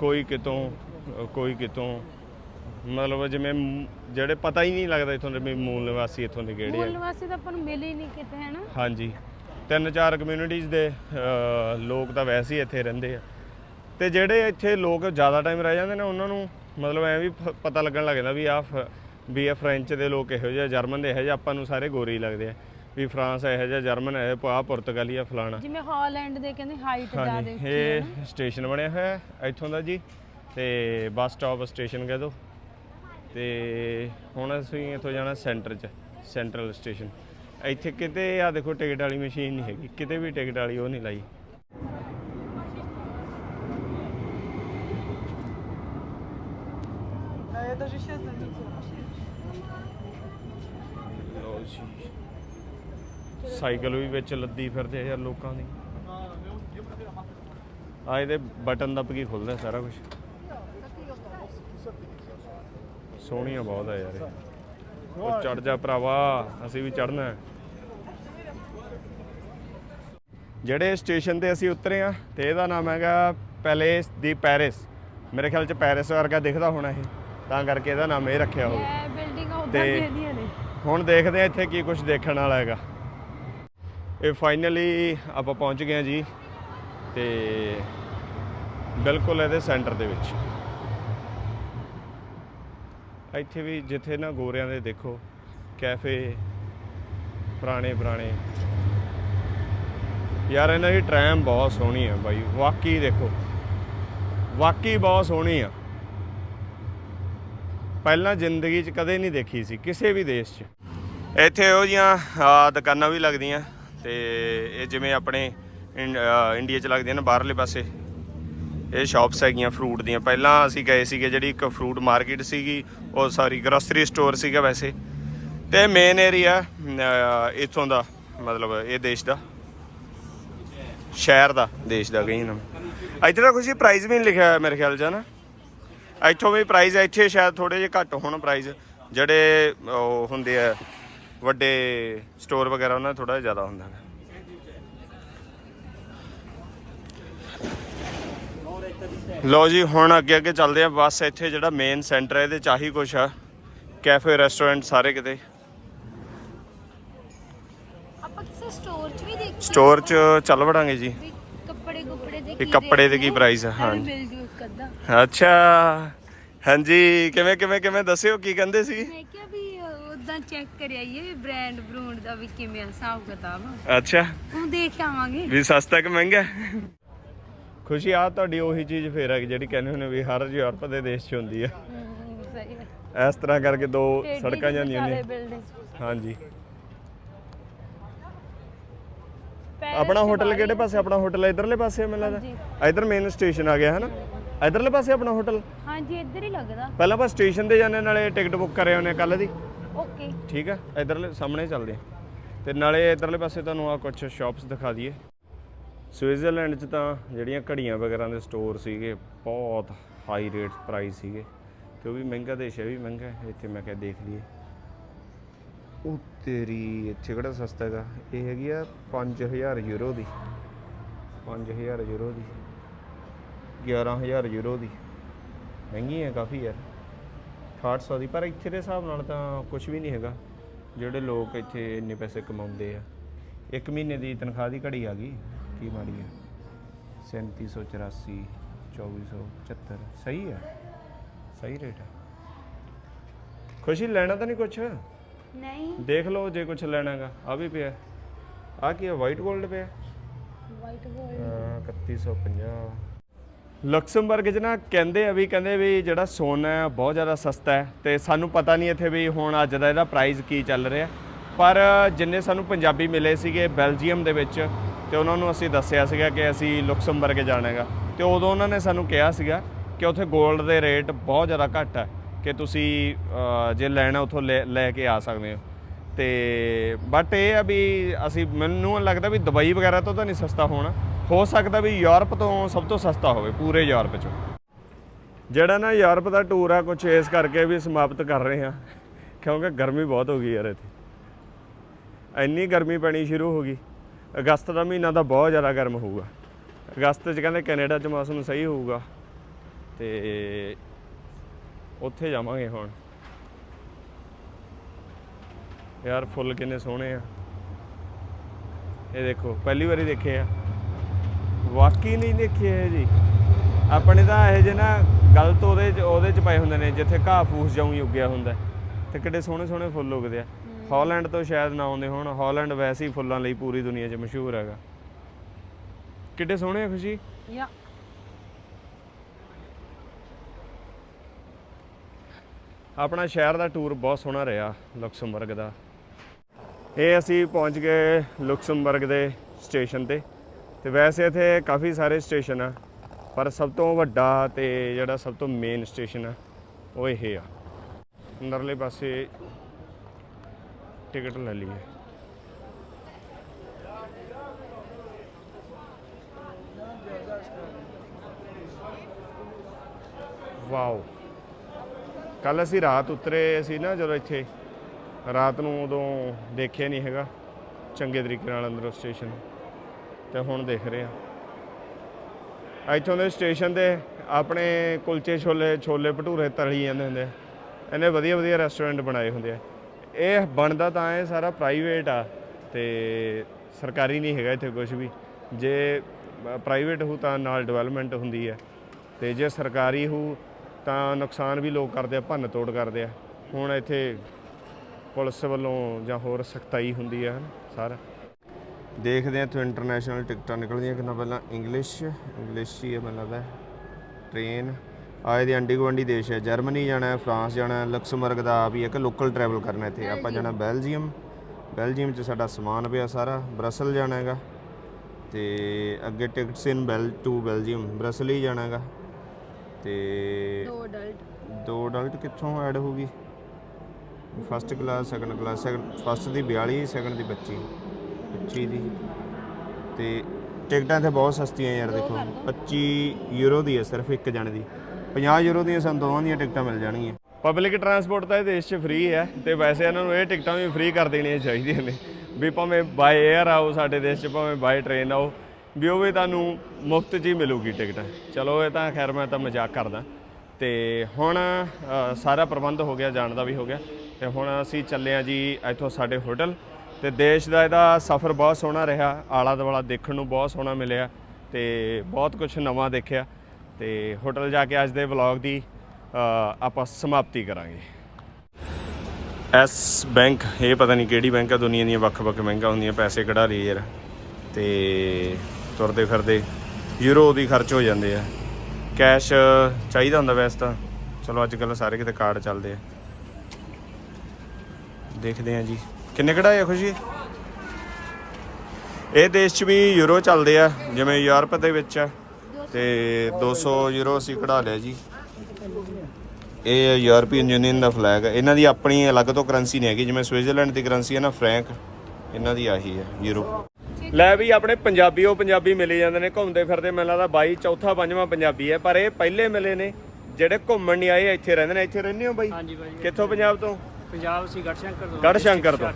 S1: ਕੋਈ ਕਿਤੋਂ ਕੋਈ ਕਿਤੋਂ। ਮਤਲਬ ਜਿਵੇਂ ਜਿਹੜੇ ਪਤਾ ਹੀ ਨਹੀਂ ਲੱਗਦਾ ਇਥੋਂ ਦੇ ਵੀ ਮੂਲ ਨਿਵਾਸੀ ਇਥੋਂ ਦੇ ਕਿਹੜੇ
S2: ਮੂਲ
S1: ਆ
S2: ਨਿਵਾਸੀ ਤਾਂ ਆਪਾਂ ਨੂੰ ਮਿਲੇ ਹੀ ਨਹੀਂ ਕਿਤੇ ਹੈ ਨਾ
S1: ਹਾਂਜੀ। ਤਿੰਨ ਚਾਰ ਕਮਿਊਨਿਟੀਜ਼ ਦੇ ਲੋਕ ਤਾਂ ਵੈਸੇ ਹੀ ਇੱਥੇ ਰਹਿੰਦੇ ਆ। ਤੇ ਜਿਹੜੇ ਇੱਥੇ ਲੋਕ ਜ਼ਿਆਦਾ ਟਾਈਮ ਰਹਿ ਜਾਂਦੇ ਨੇ ਉਹਨਾਂ ਨੂੰ ਮਤਲਬ ਐ ਵੀ ਪਤਾ ਲੱਗਣ ਲੱਗ ਜਾਂਦਾ ਵੀ ਆ ਵੀ ਇਹ ਫ੍ਰੈਂਚ ਦੇ ਲੋਕ ਇਹੋ ਜਿਹੇ ਜਰਮਨ ਦੇ ਇਹੋ ਜਿਹੇ ਆਪਾਂ ਨੂੰ ਸਾਰੇ ਗੋਰੇ ਹੀ ਲੱਗਦੇ ਆ ਵੀ ਫਰਾਂਸ ਇਹੋ ਜਿਹਾ ਜਰਮਨ ਹੈ ਆ ਪੁਰਤਗਾਲੀ ਆ ਫਲਾਣਾ
S2: ਜਿਵੇਂ ਹਾਲੈਂਡ ਦੇ ਕਹਿੰਦੇ ਹਾਈਟ ਜ਼ਿਆਦਾ
S1: ਹਾਂਜੀ
S2: ਉੱਚੀ ਹੈ
S1: ਇਹ ਸਟੇਸ਼ਨ ਬਣਿਆ ਹੋਇਆ ਹੈ ਇੱਥੋਂ ਦਾ ਜੀ ਤੇ ਬੱਸ ਸਟਾਪ ਸਟੇਸ਼ਨ ਕਹਿ ਦੋ ਤੇ ਹੁਣ ਅਸੀਂ ਇੱਥੋਂ ਜਾਣਾ ਸੈਂਟਰ 'ਚ ਸੈਂਟਰਲ ਸਟੇਸ਼ਨ ਇੱਥੇ ਕਿਤੇ ਆ ਦੇਖੋ ਟਿਕਟ ਵਾਲੀ ਮਸ਼ੀਨ ਨਹੀਂ ਹੈਗੀ ਕਿਤੇ ਵੀ ਟਿਕਟ ਵਾਲੀ ਉਹ ਨਹੀਂ ਲਾਈ
S3: Я даже сейчас заметила.
S1: ਸਾਈਕਲ ਵੀ ਵਿੱਚ ਲੱਦੀ ਫਿਰਦੇ ਆ ਯਾਰ ਲੋਕਾਂ ਦੀ। ਆ ਇਹਦੇ ਬਟਨ ਦੱਬ ਕੇ ਖੁੱਲਦਾ ਸਾਰਾ ਕੁਝ ਸੋਹਣੀਆਂ ਬਹੁਤ ਆ ਯਾਰ ਇਹ। ਉਹ ਚੜ ਜਾ ਭਰਾਵਾ ਅਸੀਂ ਵੀ ਚੜਨਾ ਹੈ। ਜਿਹੜੇ ਸਟੇਸ਼ਨ ਤੇ ਅਸੀਂ ਉਤਰੇ ਆ ਤੇ ਇਹਦਾ ਨਾਮ ਹੈਗਾ ਪੈਲੇਸ ਦੀ ਪੈਰਿਸ। ਮੇਰੇ ਖਿਆਲ ਚ ਪੈਰਿਸ ਵਰਗਾ ਦਿਖਦਾ ਹੋਣਾ ਇਹ। ਤਾਂ ਕਰਕੇ ਇਹਦਾ ਨਾਮ ਇਹ ਰੱਖਿਆ ਹੋਵੇ
S2: ਇਹ ਬਿਲਡਿੰਗਾਂ ਦੀਆਂ ਨੇ
S1: ਹੁਣ ਦੇਖਦੇ ਆ ਇੱਥੇ ਕੀ ਕੁਝ ਦੇਖਣ ਵਾਲਾ ਹੈਗਾ। ਇਹ ਫਾਈਨਲੀ ਆਪਾਂ ਪਹੁੰਚ ਗਏ ਆ ਜੀ ਤੇ ਬਿਲਕੁਲ ਇਹਦੇ ਸੈਂਟਰ ਦੇ ਵਿੱਚ। ਇੱਥੇ ਵੀ ਜਿੱਥੇ ਨਾ ਗੋਰਿਆਂ ਦੇ ਦੇਖੋ, ਕੈਫੇ, ਪੁਰਾਣੇ ਪੁਰਾਣੇ। ਯਾਰ ਇਹਨਾਂ ਦੀ ਟ੍ਰੈਮ ਬਹੁਤ ਸੋਹਣੀ ਆ ਬਾਈ, ਵਾਕਈ ਦੇਖੋ। ਵਾਕਈ ਬਹੁਤ ਸੋਹਣੀ ਆ। ਪਹਿਲਾਂ ਜ਼ਿੰਦਗੀ 'ਚ ਕਦੇ ਨਹੀਂ ਦੇਖੀ ਸੀ, ਕਿਸੇ ਵੀ ਦੇਸ਼ 'ਚ। ਇੱਥੇ ਉਹ ਜੀਆਂ ਦੁਕਾਨਾਂ ਵੀ ਲੱਗਦੀਆਂ ਤੇ ਇਹ ਜਿਵੇਂ ਆਪਣੇ ਇੰ- ਇੰਡੀਆ 'ਚ ਲੱਗਦੀਆਂ ਨੇ ਬਾਹਰਲੇ ਪਾਸੇ। ਇਹ ਸ਼ਾਪਸ ਹੈਗੀਆਂ ਫਰੂਟ ਦੀਆਂ। ਪਹਿਲਾਂ ਅਸੀਂ ਗਏ ਸੀਗੇ, ਜਿਹੜੀ ਇੱਕ ਫਰੂਟ ਮਾਰਕੀਟ ਸੀਗੀ, ਉਹ ਸਾਰੀ ਗਰੋਸਰੀ ਸਟੋਰ ਸੀਗਾ ਵੈਸੇ। ਤੇ ਮੇਨ ਏਰੀਆ ਇੱਥੋਂ ਦਾ, ਮਤਲਬ ਇਹ ਦੇਸ਼ ਦਾ। ਸ਼ਹਿਰ ਦਾ, ਦੇਸ਼ ਦਾ ਕਹੀ ਨਾ। ਇੱਥੇ ਤਾਂ ਕੁਝ ਪ੍ਰਾਈਸ ਵੀ ਨਹੀਂ ਲਿਖਿਆ ਹੋਇਆ ਮੇਰੇ ਖਿਆਲ 'ਚ ਨਾ ਇੱਥੋਂ ਵੀ ਪ੍ਰਾਈਸ ਇੱਥੇ ਸ਼ਾਇਦ ਥੋੜੇ ਜਿਹੇ ਘੱਟ ਹੋਣ ਪ੍ਰਾਈਸ ਜਿਹੜੇ ਉਹ ਹੁੰਦੇ ਆ ਵੱਡੇ ਸਟੋਰ ਵਗੈਰਾ ਉਹਨਾਂ ਥੋੜਾ ਜ਼ਿਆਦਾ ਹੁੰਦਾ। ਹੈ ਲੋ ਜੀ ਹੁਣ ਅੱਗੇ ਅੱਗੇ ਚੱਲਦੇ ਆ। ਬਸ ਇੱਥੇ ਜਿਹੜਾ ਮੇਨ ਸੈਂਟਰ ਹੈ ਇਹਦੇ ਚ ਆਹੀ ਕੁਛ ਆ। ਕੈਫੇ ਰੈਸਟੋਰੈਂਟ ਸਾਰੇ ਕਿਤੇ।
S2: ਆਪਾਂ ਕਿਸੇ ਸਟੋਰ 'ਚ ਵੀ ਦੇਖ
S1: ਸਟੋਰ ਚ ਚੱਲ ਵੜਾਂਗੇ ਜੀ।
S2: ਕੱਪੜੇ ਕੁੱਪੜੇ ਦੇ
S1: ਵੀ ਕੱਪੜੇ ਦੇ ਕੀ ਆ,
S2: ਹਾਂ
S1: ਹਾਂਜੀ।
S2: ਮਿਲ ਜੂ ਇੱਕ ਅੱਧਾ
S1: ਅੱਛਾ। ਹਾਂਜੀ ਕਿਵੇਂ ਕਿਵੇਂ ਕਿਵੇਂ ਦੱਸਿਓ ਕੀ ਕਹਿੰਦੇ ਸੀ?
S2: ਮੈਂ ਕਿਹਾ ਵੀ ਉਦਾਂ ਚੈੱਕ ਕਰ ਆਈਏ ਬ੍ਰਾਂਡ ਬਰੂੰਡ ਦਾ ਵੀ ਕਿਵੇਂ ਆ ਹਿਸਾਬ ਕਿਤਾਬ।
S1: ਅੱਛਾ।
S2: ਉਹ ਦੇਖ ਆਵਾਂਗੇ।
S1: ਵੀ ਸਸਤਾ ਕਿ ਮਹਿੰਗਾ? ਖੁਸ਼ੀ ਆ ਤੁਹਾਡੀ ਉਹੀ ਚੀਜ਼ ਫੇਰ ਹੈ ਕਿ ਜਿਹੜੀ ਕਹਿੰਦੇ ਹੁੰਦੇ ਵੀ ਹਰ ਯੂਰਪ ਦੇ ਦੇਸ਼ 'ਚ ਹੁੰਦੀ ਆ।
S2: ਸਹੀ ਹੈ
S1: ਇਸ ਤਰ੍ਹਾਂ ਕਰਕੇ ਦੋ ਸੜਕਾਂ ਜਾਂਦੀਆਂ ਨੇ। ਹਾਂਜੀ। ਆਪਣਾ ਹੋਟਲ ਕਿਹੜੇ ਪਾਸੇ? ਆਪਣਾ ਹੋਟਲ ਇਧਰਲੇ ਪਾਸੇ ਮੈਨੂੰ ਲੱਗਦਾ। ਇਧਰ ਮੇਨ ਸਟੇਸ਼ਨ ਆ ਗਿਆ ਹੈ ਨਾ ਇਧਰਲੇ ਪਾਸੇ ਆਪਣਾ ਹੋਟਲ?
S2: ਹਾਂਜੀ ਇੱਧਰ ਹੀ ਲੱਗਦਾ।
S1: ਪਹਿਲਾਂ ਆਪਾਂ ਸਟੇਸ਼ਨ ਤੇ ਜਾਂਦੇ ਨਾਲੇ ਟਿਕਟ ਬੁੱਕ ਕਰੇ ਉਹਨੇ ਕੱਲ ਦੀ।
S2: ਓਕੇ।
S1: ਠੀਕ ਆ ਇਧਰਲੇ ਸਾਹਮਣੇ ਚੱਲਦੇ ਆ ਤੇ ਨਾਲੇ ਇਧਰਲੇ ਪਾਸੇ ਤੁਹਾਨੂੰ ਆ ਕੁਝ ਸ਼ਾਪਸ ਦਿਖਾ ਦਈਏ। ਸਵਿਟਜ਼ਰਲੈਂਡ 'ਚ ਤਾਂ ਜਿਹੜੀਆਂ ਘੜੀਆਂ ਵਗੈਰਾ ਦੇ ਸਟੋਰ ਸੀਗੇ ਬਹੁਤ ਹਾਈ ਰੇਟ ਪ੍ਰਾਈਸ ਸੀਗੇ। ਤੇ ਉਹ ਵੀ ਮਹਿੰਗਾ ਦੇਸ਼ ਹੈ ਵੀ ਮਹਿੰਗਾ ਹੈ। ਇੱਥੇ ਮੈਂ ਕਿਹਾ ਦੇਖ ਲਈਏ। ਉਹ ਤੇਰੀ ਇੱਥੇ ਕਿਹੜਾ ਸਸਤਾ ਹੈਗਾ? ਇਹ ਹੈਗੀ ਆ 5000 ਯੂਰੋ ਦੀ। 5000 ਯੂਰੋ ਦੀ। 11000 ਯੂਰੋ ਦੀ। ਮਹਿੰਗੀ ਹੈ ਕਾਫੀ ਯਾਰ। 800 ਦੀ। ਪਰ ਇੱਥੇ ਦੇ ਹਿਸਾਬ ਨਾਲ ਤਾਂ ਕੁਝ ਵੀ ਨਹੀਂ ਹੈਗਾ। ਜਿਹੜੇ ਲੋਕ ਇੱਥੇ ਇੰਨੇ ਪੈਸੇ ਕਮਾਉਂਦੇ ਆ। ਇੱਕ ਮਹੀਨੇ ਦੀ ਤਨਖਾਹ ਦੀ ਘੜੀ ਆ ਗਈ। ਕੀ ਮਾੜੀ ਹੈ 3784 2475 ਸਹੀ ਹੈ ਸਹੀ ਰੇਟ ਹੈ ਖੁਸ਼ੀ ਲੈਣਾ ਤਾਂ ਨਹੀਂ ਕੁਛ?
S2: ਨਹੀਂ।
S1: ਦੇਖ ਲਓ ਜੇ ਕੁਛ ਲੈਣਾਗਾ। ਆ ਵੀ ਪਿਆ। ਆ ਕੀ ਹੈ ਵਾਈਟ 골ਡ ਪਿਆ?
S2: ਵਾਈਟ ਗੋਲਡ
S1: ਹਾਂ, 3150 ਲਕਸਮਬਰਗ 'ਚ ਨਾ ਕਹਿੰਦੇ ਆ ਵੀ, ਕਹਿੰਦੇ ਵੀ ਜਿਹੜਾ ਸੋਨਾ ਹੈ ਬਹੁਤ ਜ਼ਿਆਦਾ ਸਸਤਾ ਹੈ ਤੇ ਸਾਨੂੰ ਪਤਾ ਨਹੀਂ ਇੱਥੇ ਵੀ ਹੁਣ ਅੱਜ ਦਾ ਇਹਦਾ ਪ੍ਰਾਈਸ ਕੀ ਚੱਲ ਰਿਹਾ। ਪਰ ਜਿੰਨੇ ਸਾਨੂੰ ਪੰਜਾਬੀ ਮਿਲੇ ਸੀਗੇ ਬੈਲਜੀਅਮ ਦੇ ਵਿੱਚ, ਤੇ ਉਹਨਾਂ ਨੂੰ ਅਸੀਂ ਦੱਸਿਆ ਸੀਗਾ ਕਿ ਅਸੀਂ ਲਕਸਮਬਰਗ ਜਾਣਾ ਹੈਗਾ। ਤੇ ਉਦੋਂ ਉਹਨਾਂ ਨੇ ਸਾਨੂੰ ਕਿਹਾ ਸੀਗਾ ਕਿ ਉੱਥੇ 골ਡ ਦੇ ਰੇਟ ਬਹੁਤ ਜ਼ਿਆਦਾ ਘੱਟ ਹੈ ਕਿ ਤੁਸੀਂ ਜੇ ਲੈਣਾ ਉੱਥੋਂ ਲੈ ਲੈ ਕੇ ਆ ਸਕਦੇ ਹੋ। ਤੇ ਬਟ ਇਹ ਆ ਵੀ ਅਸੀਂ, ਮੈਨੂੰ ਲੱਗਦਾ ਵੀ ਦੁਬਈ ਵਗੈਰਾ ਤੋਂ ਤਾਂ ਨਹੀਂ ਸਸਤਾ ਹੋਣਾ। ਹੋ ਸਕਦਾ ਵੀ ਯੂਰਪ ਤੋਂ ਸਭ ਤੋਂ ਸਸਤਾ ਹੋਵੇ, ਪੂਰੇ ਯੂਰਪ 'ਚ। ਜਿਹੜਾ ਨਾ ਯੂਰਪ ਦਾ ਟੂਰ ਆ ਕੁਝ ਇਸ ਕਰਕੇ ਵੀ ਸਮਾਪਤ ਕਰ ਰਹੇ ਹਾਂ ਕਿਉਂਕਿ ਗਰਮੀ ਬਹੁਤ ਹੋ ਗਈ ਯਾਰ ਇੱਥੇ। ਇੰਨੀ ਗਰਮੀ ਪੈਣੀ ਸ਼ੁਰੂ ਹੋ ਗਈ। ਅਗਸਤ ਦਾ ਮਹੀਨਾ ਤਾਂ ਬਹੁਤ ਜ਼ਿਆਦਾ ਗਰਮ ਹੋਊਗਾ। ਅਗਸਤ 'ਚ ਕਹਿੰਦੇ ਕੈਨੇਡਾ 'ਚ ਮੌਸਮ ਸਹੀ ਹੋਊਗਾ। ਤੇ ਉੱਥੇ ਜਾਵਾਂਗੇ ਹੁਣ। ਯਾਰ ਫੁੱਲ ਕਿੰਨੇ ਸੋਹਣੇ ਆ। ਇਹ ਦੇਖੋ, ਪਹਿਲੀ ਵਾਰੀ ਦੇਖੇ ਆ। ਵਾਕਈ ਨਹੀਂ ਦੇਖੇ ਇਹ ਜੀ। ਆਪਣੇ ਤਾਂ ਇਹ ਜੇ ਨਾ ਗਲਤ ਉਹਦੇ ਚ ਉਹਦੇ ਚ ਪਏ ਹੁੰਦੇ ਨੇ ਜਿੱਥੇ ਘਾਹ ਫੂਸ ਜਾਉਂ ਉੱਗਿਆ ਹੁੰਦਾ। ਤੇ ਕਿੱਡੇ ਸੋਹਣੇ ਸੋਹਣੇ ਫੁੱਲ ਉੱਗਦੇ ਆ। ਹਾਲੈਂਡ ਤੋਂ ਸ਼ਾਇਦ ਨਾ ਆਉਂਦੇ ਹੋਣ। ਹਾਲੈਂਡ ਵੈਸੇ ਹੀ ਫੁੱਲਾਂ ਲਈ ਪੂਰੀ ਦੁਨੀਆ 'ਚ ਮਸ਼ਹੂਰ ਹੈਗਾ। ਕਿੱਡੇ ਸੋਹਣੇ ਆ ਖੁਸ਼ੀ।
S2: ਯਾ।
S1: ਆਪਣਾ ਸ਼ਹਿਰ ਦਾ ਟੂਰ ਬਹੁਤ ਸੋਹਣਾ ਰਿਹਾ ਲੁਕਸਮਬਰਗ ਦਾ। ਇਹ ਅਸੀਂ ਪਹੁੰਚ ਗਏ ਲੁਕਸਮਬਰਗ ਦੇ ਸਟੇਸ਼ਨ ਤੇ। ਤੇ ਵੈਸੇ ਇੱਥੇ ਕਾਫੀ ਸਾਰੇ ਸਟੇਸ਼ਨ ਆ, ਪਰ ਸਭ ਤੋਂ ਵੱਡਾ ਤੇ ਜਿਹੜਾ ਸਭ ਤੋਂ ਮੇਨ ਸਟੇਸ਼ਨ ਆ, ਉਹ ਇਹ ਆ। ਅੰਦਰਲੇ ਪਾਸੇ ਟਿਕਟ ਲੈ ਲਈਏ। ਵਾਓ। ਕੱਲ ਅਸੀਂ ਰਾਤ ਉਤਰੇ ਸੀ ਨਾ ਜਦੋਂ ਇੱਥੇ। ਰਾਤ ਨੂੰ ਉਦੋਂ ਦੇਖਿਆ ਨਹੀਂ ਹੈਗਾ। ਚੰਗੇ ਤਰੀਕੇ ਨਾਲ ਅੰਦਰੋਂ ਸਟੇਸ਼ਨ ਤੇ ਹੁਣ ਦੇਖ ਰਹੇ ਆ ਇੱਥੋਂ ਦੇ ਸਟੇਸ਼ਨ ਤੇ ਆਪਣੇ ਕੁਲਚੇ ਛੋਲੇ ਛੋਲੇ ਭਟੂਰੇ ਤਲੀ ਜਾਂਦੇ ਹੁੰਦੇ ਆ। ਇਹਨੇ ਵਧੀਆ ਵਧੀਆ ਰੈਸਟੋਰੈਂਟ ਬਣਾਏ ਹੁੰਦੇ ਆ। ਇਹ ਬਣਦਾ ਤਾਂ ਇਹ ਸਾਰਾ ਪ੍ਰਾਈਵੇਟ ਆ ਤੇ ਸਰਕਾਰੀ ਨਹੀਂ ਹੈਗਾ ਇੱਥੇ ਕੁਝ ਵੀ। ਜੇ ਪ੍ਰਾਈਵੇਟ ਹੋ ਤਾਂ ਨਾਲ ਡਿਵੈਲਪਮੈਂਟ ਹੁੰਦੀ ਹੈ ਤੇ ਜੇ ਸਰਕਾਰੀ ਹੋ ਤਾਂ ਨੁਕਸਾਨ ਵੀ ਲੋਕ ਕਰਦੇ ਆ, ਭੰਨ ਤੋੜ ਕਰਦੇ ਆ। ਹੁਣ ਇੱਥੇ ਪੁਲਿਸ ਵੱਲੋਂ ਜਾਂ ਹੋਰ ਸਖਤਾਈ ਹੁੰਦੀ ਆ ਸਾਰਾ। ਦੇਖਦੇ ਆ ਇੱਥੋਂ ਇੰਟਰਨੈਸ਼ਨਲ ਟਿਕਟਾਂ ਨਿਕਲਦੀਆਂ ਕਿੰਨਾ ਪਹਿਲਾਂ ਇੰਗਲਿਸ਼ ਇੰਗਲਿਸ਼ ਹੀ ਹੈ ਮੈਨੂੰ ਲੱਗਦਾ ਟ੍ਰੇਨ ਆਏ ਦੇ ਅੰਡੀ ਗੁਆਂਢੀ ਦੇਸ਼ ਹੈ ਜਰਮਨੀ ਜਾਣਾ ਹੈ ਫਰਾਂਸ ਜਾਣਾ ਹੈ ਲਕਸਮਬਰਗ ਦਾ ਵੀ ਇੱਕ ਲੋਕਲ ਟਰੈਵਲ ਕਰਨਾ ਇੱਥੇ। ਆਪਾਂ ਜਾਣਾ ਬੈਲਜੀਅਮ ਬੈਲਜੀਅਮ 'ਚ ਸਾਡਾ ਸਮਾਨ ਪਿਆ ਸਾਰਾ ਬਰਸਲ ਜਾਣਾ ਹੈਗਾ। ਤੇ ਅੱਗੇ tickets in bell to Belgium Brussels ਹੀ ਜਾਣਾ ਹੈਗਾ। ਤੇ
S2: ਦੋ ਅਡਲਟ
S1: ਦੋ ਅਡਲਟ ਕਿੱਥੋਂ ਐਡ ਹੋਊਗੀ first class second class second first ਦੀ 42 ਸੈਕੰਡ ਦੀ 25 25 ਦੀ ਤੇ ਟਿਕਟਾਂ ਇੱਥੇ ਬਹੁਤ ਸਸਤੀਆਂ ਯਾਰ ਦੇਖੋ। 25 ਯੂਰੋ ਦੀ ਹੈ ਸਿਰਫ ਇੱਕ ਜਣੇ ਦੀ। 50 ਯੂਰੋ ਦੀਆਂ ਸਾਨੂੰ ਦੋਵਾਂ ਦੀਆਂ ਟਿਕਟਾਂ ਮਿਲ ਜਾਣਗੀਆਂ। ਪਬਲਿਕ ਟਰਾਂਸਪੋਰਟ ਤਾਂ ਇਹ ਦੇਸ਼ 'ਚ ਫ੍ਰੀ ਹੈ ਤੇ ਵੈਸੇ ਇਹਨਾਂ ਨੂੰ ਇਹ ਟਿਕਟਾਂ ਵੀ ਫ੍ਰੀ ਕਰ ਦੇਣੀਆਂ ਚਾਹੀਦੀਆਂ ਨੇ। ਵੀ ਭਾਵੇਂ ਬਾਏ 에ਅਰ ਆਓ ਸਾਡੇ ਦੇਸ਼ 'ਚ ਭਾਵੇਂ ਬਾਏ ਟ੍ਰੇਨ ਆਓ ਵੀ ਉਹ ਵੀ ਤੁਹਾਨੂੰ ਮੁਫਤ 'ਚ ਹੀ ਮਿਲੂਗੀ ਟਿਕਟ। ਚਲੋ ਇਹ ਤਾਂ ਖੈਰ ਮੈਂ ਤਾਂ ਮਜ਼ਾਕ ਕਰਦਾ। ਤੇ ਹੁਣ ਸਾਰਾ ਪ੍ਰਬੰਧ ਹੋ ਗਿਆ ਜਾਣ ਦਾ ਵੀ ਹੋ ਗਿਆ। ਤੇ ਹੁਣ ਅਸੀਂ ਚੱਲੇ ਆ ਜੀ ਇੱਥੋਂ ਸਾਡੇ ਹੋਟਲ ਤੇ ਦੇਸ਼ ਦਾ ਇਹਦਾ ਸਫ਼ਰ ਬਹੁਤ ਸੋਹਣਾ ਰਿਹਾ, ਆਲਾ ਦੁਆਲਾ ਦੇਖਣ ਨੂੰ ਬਹੁਤ ਸੋਹਣਾ ਮਿਲਿਆ ਤੇ ਬਹੁਤ ਕੁਝ ਨਵਾਂ ਦੇਖਿਆ ਤੇ ਹੋਟਲ ਜਾ ਕੇ ਅੱਜ ਦੇ ਵਲੌਗ ਦੀ ਆਪਾਂ ਸਮਾਪਤੀ ਕਰਾਂਗੇ। ਐਸ ਬੈਂਕ, ਇਹ ਪਤਾ ਨਹੀਂ ਕਿਹੜੀ ਬੈਂਕ ਆ, ਦੁਨੀਆ ਦੀਆਂ ਵੱਖ-ਵੱਖ ਬੈਂਕਾਂ ਹੁੰਦੀਆਂ, ਪੈਸੇ ਕਢਾ ਲਈ ਯਾਰ। ਤੇ ਤੁਰਦੇ ਫਿਰਦੇ ਯੂਰੋ ਦੀ ਖਰਚ ਹੋ ਜਾਂਦੇ ਆ। ਕੈਸ਼ ਚਾਹੀਦਾ ਹੁੰਦਾ ਵੈਸੇ ਤਾਂ। ਚਲੋ ਅੱਜ ਕੱਲ੍ਹ ਸਾਰੇ ਕਿਤੇ ਕਾਰਡ ਚੱਲਦੇ ਆ। ਦੇਖਦੇ ਆ ਜੀ। ਕਿੰਨੇ ਕਢਾਏ ਆ ਖੁਸ਼ੀ? ਇਹ ਦੇਸ਼ 'ਚ ਵੀ ਯੂਰੋ ਚੱਲਦੇ ਆ ਜਿਵੇਂ ਯੂਰਪ ਦੇ ਵਿੱਚ ਆ। ਤੇ 200 ਯੂਰੋ ਅਸੀਂ ਕਢਾ ਲਿਆ ਜੀ। ਇਹ ਯੂਰਪੀਅਨ ਯੂਨੀਅਨ ਦਾ ਫਲੈਗ ਹੈ ਇਹਨਾਂ ਦੀ ਆਪਣੀ ਅਲੱਗ ਤੋਂ ਕਰੰਸੀ ਨਹੀਂ ਹੈਗੀ ਜਿਵੇਂ ਸਵਿਟਜ਼ਰਲੈਂਡ ਦੀ ਕਰੰਸੀ ਹੈ ਨਾ ਫਰੈਂਕ ਇਹਨਾਂ ਦੀ ਆਹੀ ਹੈ ਯੂਰੋ। ਲੈ ਵੀ ਆਪਣੇ ਪੰਜਾਬੀ ਉਹ ਪੰਜਾਬੀ ਮਿਲੇ ਜਾਂਦੇ ਨੇ ਘੁੰਮਦੇ ਫਿਰਦੇ ਮੈਨੂੰ ਲੱਗਦਾ ਬਾਈ ਚੌਥਾ ਪੰਜਵਾਂ ਪੰਜਾਬੀ ਹੈ ਪਰ ਇਹ ਪਹਿਲੇ ਮਿਲੇ ਨੇ ਜਿਹੜੇ ਘੁੰਮਣ ਨਹੀਂ ਆਏ ਇੱਥੇ ਰਹਿੰਦੇ ਨੇ ਇੱਥੇ ਰਹਿੰਦੇ ਹੋ ਬਾਈ?
S4: ਹਾਂਜੀ ਬਾਈ
S1: ਕਿੱਥੋਂ ਪੰਜਾਬ ਤੋਂ?
S4: ਪੰਜਾਬ ਸੀ ਗੜਸ਼ੰਕਰ ਤੋਂ
S1: ਗੜਸ਼ੰਕਰ ਤੋਂ।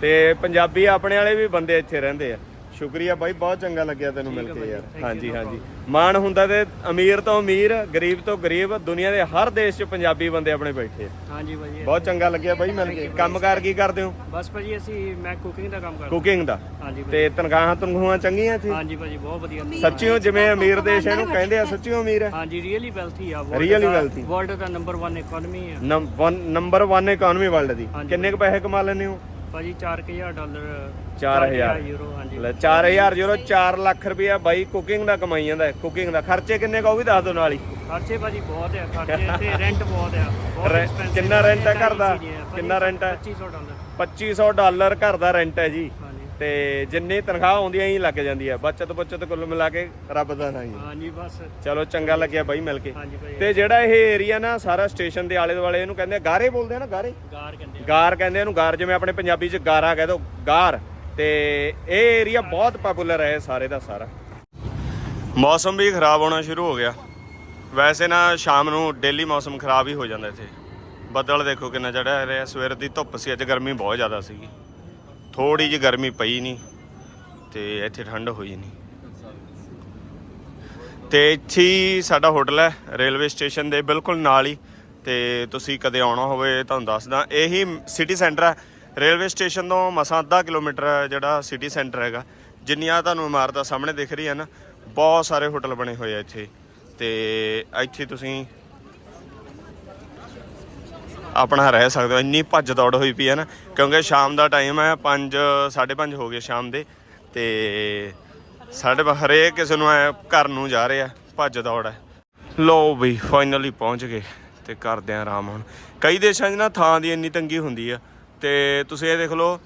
S1: ਤੇ ਪੰਜਾਬੀ ਆਪਣੇ ਵਾਲੇ ਵੀ ਬੰਦੇ ਇੱਥੇ ਰਹਿੰਦੇ ਆ। ਸ਼ੁਕਰੀਆ ਬਾਈ ਬਹੁਤ ਚੰਗਾ ਲੱਗਿਆ ਤੈਨੂੰ ਮਿਲ ਕੇ ਯਾਰ। ਹਾਂਜੀ ਹਾਂਜੀ। ਮਾਣ ਹੁੰਦਾ ਤੇ ਅਮੀਰ ਤੋਂ ਅਮੀਰ ਗਰੀਬ ਤੋਂ ਗਰੀਬ ਦੁਨੀਆ ਦੇ ਹਰ ਦੇਸ਼ 'ਚ ਪੰਜਾਬੀ ਬੰਦੇ ਆਪਣੇ ਬੈਠੇ ਆ।
S4: ਹਾਂਜੀ ਭਾਜੀ
S1: ਬਹੁਤ ਚੰਗਾ ਲੱਗਿਆ ਬਾਈ ਮਿਲ ਕੇ। ਕੰਮਕਾਰ ਕੀ ਕਰਦੇ ਹੋ?
S4: ਬਸ ਭਾਜੀ ਅਸੀਂ ਮੈਂ ਕੁਕਿੰਗ ਦਾ ਕੰਮ ਕਰਦਾ।
S1: ਕੁਕਿੰਗ ਦਾ।
S4: ਹਾਂਜੀ ਭਾਜੀ
S1: ਤੇ ਤਨਖਾਹਾਂ ਤਨਖੂਹਾਂ ਚੰਗੀਆਂ ਇੱਥੇ?
S4: ਹਾਂਜੀ ਭਾਜੀ ਬਹੁਤ ਵਧੀਆ।
S1: ਸੱਚੀਓ ਜਿਵੇਂ ਅਮੀਰ ਦੇਸ਼ ਇਹਨੂੰ ਕਹਿੰਦੇ ਆ ਸੱਚੀਓ ਅਮੀਰ ਹੈ।
S4: ਹਾਂਜੀ ਰੀਅਲੀ ਵੈਲਥੀ ਆ।
S1: Really wealthy।
S4: ਵਰਲਡ ਦਾ ਨੰਬਰ 1 ਇਕਨੋਮੀ ਆ।
S1: ਨੰਬਰ 1 ਇਕਨੋਮੀ ਵਰਲਡ ਦੀ। ਕਿੰਨੇ ਕੁ ਪੈਸੇ ਕਮਾ ਲੈਂਦੇ ਹੋ?
S4: ਭਾਜੀ 4000 ਡਾਲਰ
S1: 4000
S4: ਯੂਰੋ ਹਾਂਜੀ।
S1: ਲੈ 4000 ਯੂਰੋ 4 ਲੱਖ ਰੁਪਇਆ ਬਾਈ ਕੁਕਿੰਗ ਦਾ ਕਮਾਈ ਜਾਂਦਾ ਕੁਕਿੰਗ ਦਾ। ਖਰਚੇ ਕਿੰਨੇ ਕਾ ਉਹ ਵੀ ਦੱਸ ਦਿਓ ਨਾਲ ਹੀ।
S4: ਖਰਚੇ ਭਾਜੀ ਬਹੁਤ ਆ ਖਰਚੇ ਤੇ ਰੈਂਟ ਬਹੁਤ ਆ ਬਹੁਤ expensive
S1: ਕਿੰਨਾ rent ਹੈ ਘਰ ਦਾ? ਕਿੰਨਾ rent ਹੈ?
S4: 2500 ਡਾਲਰ।
S1: 2500 ਡਾਲਰ ਘਰ ਦਾ ਰੈਂਟ ਹੈ ਜੀ।
S4: ਹਾਂਜੀ।
S1: ਤੇ ਜਿੰਨੀ ਤਨਖਾਹ ਆਉਂਦੀ ਐਂ ਹੀ ਲੱਗ ਜਾਂਦੀ ਹੈ ਬਚਤ ਬਚਤ ਕੁੱਲ ਮਿਲਾ ਕੇ ਰੱਬ ਦਾ ਨਾਂ ਹੀ ਹੈ।
S4: ਹਾਂਜੀ ਬਸ।
S1: ਚਲੋ ਚੰਗਾ ਲੱਗਿਆ ਬਾਈ ਮਿਲ ਕੇ। ਤੇ ਜਿਹੜਾ ਇਹ ਏਰੀਆ ਨਾ ਸਾਰਾ ਸਟੇਸ਼ਨ ਦੇ ਆਲੇ ਦੁਆਲੇ ਇਹਨੂੰ ਕਹਿੰਦੇ ਗਾਰੇ ਬੋਲਦੇ ਆ ਨਾ ਗਾਰੇ?
S4: ਗਾਰ ਕਹਿੰਦੇ ਆ।
S1: ਗਾਰ ਕਹਿੰਦੇ ਆ ਇਹਨੂੰ ਗਾਰ ਜਿਵੇਂ ਆਪਣੇ ਪੰਜਾਬੀ ਚ ਗਾਰਾ ਕਹਿ ਦੋ ਗਾਰ। ਤੇ ਇਹ ਏਰੀਆ ਬਹੁਤ ਪਪੂਲਰ ਹੈ ਇਹ ਸਾਰੇ ਦਾ ਸਾਰਾ। ਮੌਸਮ ਵੀ ਖਰਾਬ ਹੋਣਾ ਸ਼ੁਰੂ ਹੋ ਗਿਆ। ਵੈਸੇ ਨਾ ਸ਼ਾਮ ਨੂੰ ਡੇਲੀ ਮੌਸਮ ਖਰਾਬ ਹੀ ਹੋ ਜਾਂਦਾ ਇੱਥੇ। ਬੱਦਲ ਦੇਖੋ ਕਿੰਨਾ ਚੜਿਆ ਰਿਹਾ। ਸਵੇਰ ਦੀ ਧੁੱਪ ਸੀ, ਅੱਜ ਗਰਮੀ ਬਹੁਤ ਜ਼ਿਆਦਾ ਸੀਗੀ। ਥੋੜੀ ਜਿਹੀ ਗਰਮੀ ਪਈ ਨਹੀਂ ਤੇ ਇੱਥੇ ਠੰਡ ਹੋਈ ਨਹੀਂ। ਤੇ ਇੱਥੇ ਸਾਡਾ ਹੋਟਲ ਹੈ, ਰੇਲਵੇ ਸਟੇਸ਼ਨ ਦੇ ਬਿਲਕੁਲ ਨਾਲ ਹੀ। ਤੇ ਤੁਸੀਂ ਕਦੇ ਆਉਣਾ ਹੋਵੇ, ਤੁਹਾਨੂੰ ਦੱਸਦਾ ਇਹੀ ਸਿਟੀ ਸੈਂਟਰ ਹੈ। ਰੇਲਵੇ ਸਟੇਸ਼ਨ ਤੋਂ ਮਸਾਂ ਅੱਧਾ ਕਿਲੋਮੀਟਰ ਜਿਹੜਾ ਸਿਟੀ ਸੈਂਟਰ ਹੈਗਾ, ਜਿੰਨੀਆਂ ਤੁਹਾਨੂੰ ਇਮਾਰਤਾਂ ਸਾਹਮਣੇ ਦਿਖ ਰਹੀਆਂ ਨਾ ਬਹੁਤ ਸਾਰੇ ਹੋਟਲ ਬਣੇ ਹੋਏ ਆ ਇੱਥੇ। ਤੇ ਇੱਥੇ ਤੁਸੀਂ ਆਪਣਾ ਰਹਿ ਸਕਦੇ ਹੋ, ਇੰਨੀ ਭੱਜ ਦੌੜ ਹੋਈ ਪਈ ਹੈ ਨਾ, ਕਿਉਂਕਿ ਸ਼ਾਮ ਦਾ ਟਾਈਮ ਹੈ 5 5:30 ਹੋ ਗਏ ਸ਼ਾਮ ਦੇ, ਤੇ ਸਾਡੇ ਹਰੇਕ ਕਿਸੇ ਨੂੰ ਐ ਘਰ ਨੂੰ ਜਾ ਰਿਹਾ ਭੱਜ ਦੌੜ ਹੈ। ਲੋ ਵੀ ਫਾਈਨਲੀ ਪਹੁੰਚ ਗਏ, ਤੇ ਕਰਦੇ ਆ ਆਰਾਮ ਹੁਣ। ਕਈ ਦੇਸ਼ਾਂ 'ਚ ਨਾ ਥਾਂ ਦੀ ਇੰਨੀ ਤੰਗੀ ਹੁੰਦੀ ਆ। ਤੇ ਤੁਸੀਂ ਇਹ ਦੇਖ ਲਓ,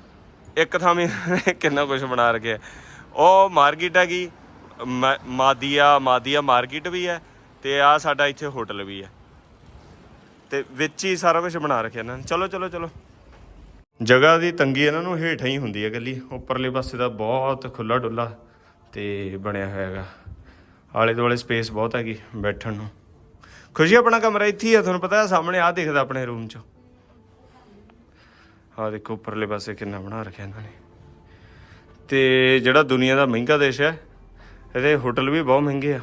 S1: ਇੱਕ ਥਾਂ ਵੀ ਕਿੰਨਾ ਕੁਝ ਬਣਾ ਰੱਖਿਆ। ਉਹ ਮਾਰਕੀਟ ਹੈਗੀ, ਮ- ਮਾਦੀਆ ਮਾਦੀਆ ਮਾਰਕੀਟ ਵੀ ਹੈ ਤੇ ਆ ਸਾਡਾ ਇੱਥੇ ਹੋਟਲ ਵੀ ਹੈ। ਤੇ ਵਿੱਚ ਹੀ ਸਾਰਾ ਕੁਝ ਬਣਾ ਰੱਖਿਆ ਇਹਨਾਂ ਨੇ। ਚਲੋ ਚਲੋ ਚਲੋ। ਜਗ੍ਹਾ ਦੀ ਤੰਗੀ ਇਹਨਾਂ ਨੂੰ ਹੇਠਾਂ ਹੀ ਹੁੰਦੀ ਹੈ ਗੱਲੀ ਉੱਪਰਲੇ ਪਾਸੇ ਦਾ ਬਹੁਤ ਖੁੱਲਾ ਡੁੱਲਾ ਤੇ ਬਣਿਆ ਹੋਇਆ ਹੈਗਾ। ਆਲੇ ਦੁਆਲੇ ਸਪੇਸ ਬਹੁਤ ਹੈਗੀ ਬੈਠਣ ਨੂੰ। ਖੁਸ਼ੀ ਆਪਣਾ ਕਮਰਾ ਇੱਥੇ ਹੀ ਆ, ਤੁਹਾਨੂੰ ਪਤਾ ਸਾਹਮਣੇ ਆ ਦਿਖਦਾ ਆਪਣੇ ਰੂਮ 'ਚ। ਆ ਦੇਖੋ ਉੱਪਰਲੇ ਪਾਸੇ ਕਿੰਨਾ ਬਣਾ ਰੱਖਿਆ ਇਹਨਾਂ ਨੇ। ਤੇ ਜਿਹੜਾ ਦੁਨੀਆ ਦਾ ਮਹਿੰਗਾ ਦੇਸ਼ ਹੈ, ਇਹਦੇ ਹੋਟਲ ਵੀ ਬਹੁਤ ਮਹਿੰਗੇ ਆ।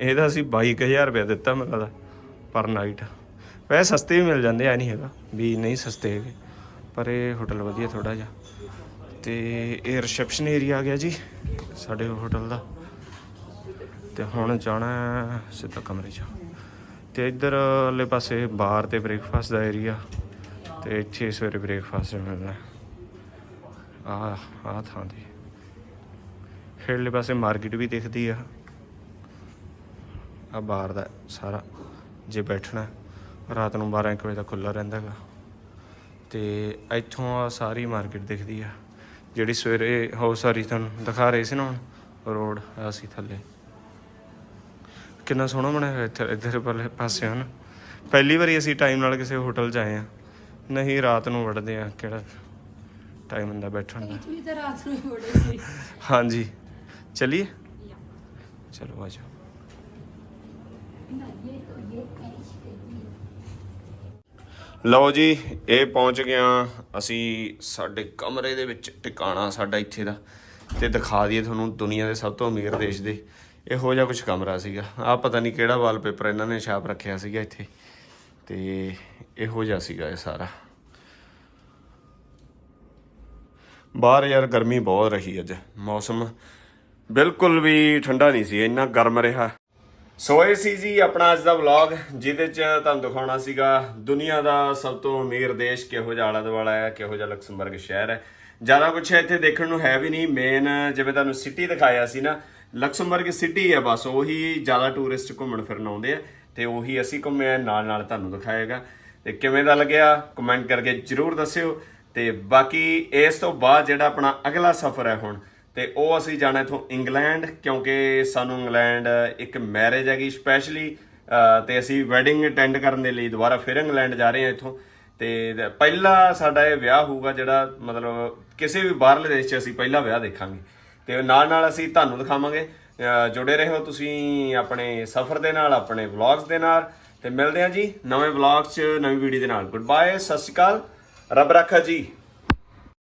S1: ਇਹਦਾ ਅਸੀਂ 22000 ਰੁਪਏ ਦਿੱਤਾ ਮੈਨੂੰ ਲੱਗਦਾ, ਪਰ ਨਾਈਟ। ਵੈਸੇ ਸਸਤੇ ਵੀ ਮਿਲ ਜਾਂਦੇ ਆ ਨਹੀਂ ਹੈਗਾ ਵੀ ਨਹੀਂ ਸਸਤੇ ਹੈਗੇ, ਪਰ ਇਹ ਹੋਟਲ ਵਧੀਆ ਥੋੜਾ ਜਿਹਾ। ਤੇ ਇਹ ਰਿਸੈਪਸ਼ਨ ਏਰੀਆ ਆ ਗਿਆ ਜੀ, ਸਾਡੇ ਹੋਟਲ ਦਾ। ਤੇ ਹੁਣ ਜਾਣਾ ਸਿੱਧਾ ਕਮਰੇ 'ਚ। ਤੇ ਇੱਧਰ ਵਾਲੇ ਪਾਸੇ ਬਾਰ ਤੇ ਬ੍ਰੇਕਫਾਸਟ ਦਾ ਏਰੀਆ। ਤੇ ਇੱਥੇ ਸਵੇਰੇ ਬ੍ਰੇਕਫਾਸਟ ਮਿਲਣਾ ਆ ਆ ਥਾਂ ਦੀ ਹੇਠਲੇ ਪਾਸੇ ਮਾਰਕੀਟ ਵੀ ਦਿਖਦੀ ਆ। ਆ ਬਾਹਰ ਦਾ ਸਾਰਾ, ਜੇ ਬੈਠਣਾ ਰਾਤ ਨੂੰ 12 1 ਵਜੇ ਤੱਕ ਖੁੱਲਾ ਰਹਿੰਦਾ ਹੈਗਾ। ਤੇ ਇੱਥੋਂ ਆ ਸਾਰੀ ਮਾਰਕੀਟ ਦਿਖਦੀ ਆ। ਜਿਹੜੀ ਸਵੇਰੇ ਹੋ ਸਾਰੀ ਤੁਹਾਨੂੰ ਦਿਖਾ ਰਹੇ ਸੀ ਨਾ ਹੁਣ, ਰੋਡ ਆ ਸੀ ਥੱਲੇ। ਕਿੰਨਾ ਸੋਹਣਾ ਬਣਿਆ ਹੋਇਆ ਇੱਥੇ, ਇੱਧਰ ਵਾਲੇ ਪਾਸੇ ਹਨ ਪਹਿਲੀ ਵਾਰੀ ਅਸੀਂ ਟਾਈਮ ਨਾਲ ਕਿਸੇ ਹੋਟਲ 'ਚ ਆਏ ਆ ਨਹੀਂ ਰਾਤ ਨੂੰ ਵੜਦੇ ਆ ਕਿਹੜਾ ਟਾਈਮ ਹੁੰਦਾ ਬੈਠਣ ਦਾ।
S2: ਤੁਸੀਂ ਤਾਂ ਰਾਤ ਨੂੰ ਹੀ ਬੜੇ ਸੀ।
S1: ਹਾਂਜੀ। ਚਲਿਏ? ਚਲੋ ਆ ਜਾਓ। ਲਓ ਜੀ ਇਹ ਪਹੁੰਚ ਗਿਆ ਅਸੀਂ ਸਾਡੇ ਕਮਰੇ ਦੇ ਵਿੱਚ ਟਿਕਾਣਾ ਸਾਡਾ ਇੱਥੇ ਦਾ ਤੇ ਦਿਖਾ ਦਈਏ ਤੁਹਾਨੂੰ ਦੁਨੀਆ ਦੇ ਸਭ ਤੋਂ ਅਮੀਰ ਦੇਸ਼ ਦੇ। ਇਹੋ ਜਿਹਾ ਕੁਝ ਕਮਰਾ ਸੀਗਾ। ਆ ਪਤਾ ਨਹੀਂ ਕਿਹੜਾ ਵਾਲਪੇਪਰ ਇਹਨਾਂ ਨੇ ਛਾਪ ਰੱਖਿਆ ਸੀਗਾ ਇੱਥੇ। ਤੇ ਇਹੋ ਜਿਹਾ ਸੀਗਾ ਇਹ ਸਾਰਾ। ਬਾਹਰ ਯਾਰ ਗਰਮੀ ਬਹੁਤ ਰਹੀ ਅੱਜ। ਮੌਸਮ ਬਿਲਕੁਲ ਵੀ ਠੰਡਾ ਨਹੀਂ ਸੀ, ਇੰਨਾ ਗਰਮ ਰਿਹਾ। ਸੋ ਇਹ ਸੀ ਜੀ ਆਪਣਾ ਅੱਜ ਦਾ ਵਲੌਗ ਜਿਹਦੇ ਚ ਤੁਹਾਨੂੰ ਦਿਖਾਉਣਾ ਸੀਗਾ ਦੁਨੀਆ ਦਾ ਸਭ ਤੋਂ ਅਮੀਰ ਦੇਸ਼ ਕਿਹੋ ਜਿਹਾ ਆਲਾ ਦੁਆਲਾ ਹੈ, ਕਿਹੋ ਜਿਹਾ ਲਕਸਮਬਰਗ ਸ਼ਹਿਰ ਹੈ। ਜ਼ਿਆਦਾ ਕੁਝ ਇੱਥੇ ਦੇਖਣ ਨੂੰ ਹੈ ਵੀ ਨਹੀਂ ਮੇਨ ਜਿਵੇਂ ਤੁਹਾਨੂੰ ਸਿਟੀ ਦਿਖਾਇਆ ਸੀ ਨਾ, ਲਕਸਮਬਰਗ ਸਿਟੀ ਹੈ ਬਸ, ਉਹੀ ਜ਼ਿਆਦਾ ਟੂਰਿਸਟ ਘੁੰਮਣ ਫਿਰਨ ਆਉਂਦੇ ਆ, ਤੇ ਉਹੀ ਅਸੀਂ ਘੁੰਮਿਆ ਨਾਲ ਨਾਲ ਤੁਹਾਨੂੰ ਦਿਖਾਏਗਾ। ਤੇ ਕਿਵੇਂ ਦਾ ਲੱਗਿਆ? ਕਮੈਂਟ ਕਰਕੇ ਜਰੂਰ ਦੱਸਿਓ। ਤੇ ਬਾਕੀ ਇਸ ਤੋਂ ਬਾਅਦ ਜਿਹੜਾ ਆਪਣਾ ਅਗਲਾ ਸਫ਼ਰ ਹੈ ਹੁਣ ਤੇ ਉਹ ਅਸੀਂ ਜਾਣਾ ਇਥੋਂ ਇੰਗਲੈਂਡ ਕਿਉਂਕਿ ਸਾਨੂੰ ਇੰਗਲੈਂਡ ਇੱਕ ਮੈਰਿਜ ਹੈਗੀ ਸਪੈਸ਼ਲੀ ਤੇ ਅਸੀਂ ਵੈਡਿੰਗ ਅਟੈਂਡ ਕਰਨ ਦੇ ਲਈ ਦੁਬਾਰਾ ਫਿਰ ਇੰਗਲੈਂਡ ਜਾ ਰਹੇ ਹਾਂ ਇਥੋਂ। ਤੇ ਪਹਿਲਾ ਸਾਡਾ ਇਹ ਵਿਆਹ ਹੋਊਗਾ ਜਿਹੜਾ ਮਤਲਬ ਕਿਸੇ ਵੀ ਬਾਹਰਲੇ ਦੇਸ਼ 'ਚ ਅਸੀਂ ਪਹਿਲਾ ਵਿਆਹ ਦੇਖਾਂਗੇ। ਤੇ ਨਾਲ ਨਾਲ ਅਸੀਂ ਤੁਹਾਨੂੰ ਦਿਖਾਵਾਂਗੇ। ਅ, ਜੁੜੇ ਰਹੋ ਤੁਸੀਂ ਆਪਣੇ ਸਫ਼ਰ ਦੇ ਨਾਲ ਆਪਣੇ ਵਲੌਗਸ ਦੇ ਨਾਲ। ਤੇ ਮਿਲਦੇ ਹਾਂ ਜੀ ਨਵੇਂ ਵਲੌਗ 'ਚ, ਨਵੀਂ ਵੀਡੀਓ ਦੇ ਨਾਲ। ਗੁੱਡ ਬਾਏ ਸਤਿ ਸ਼੍ਰੀ ਅਕਾਲ। ਰੱਬ ਰੱਖਾ ਜੀ।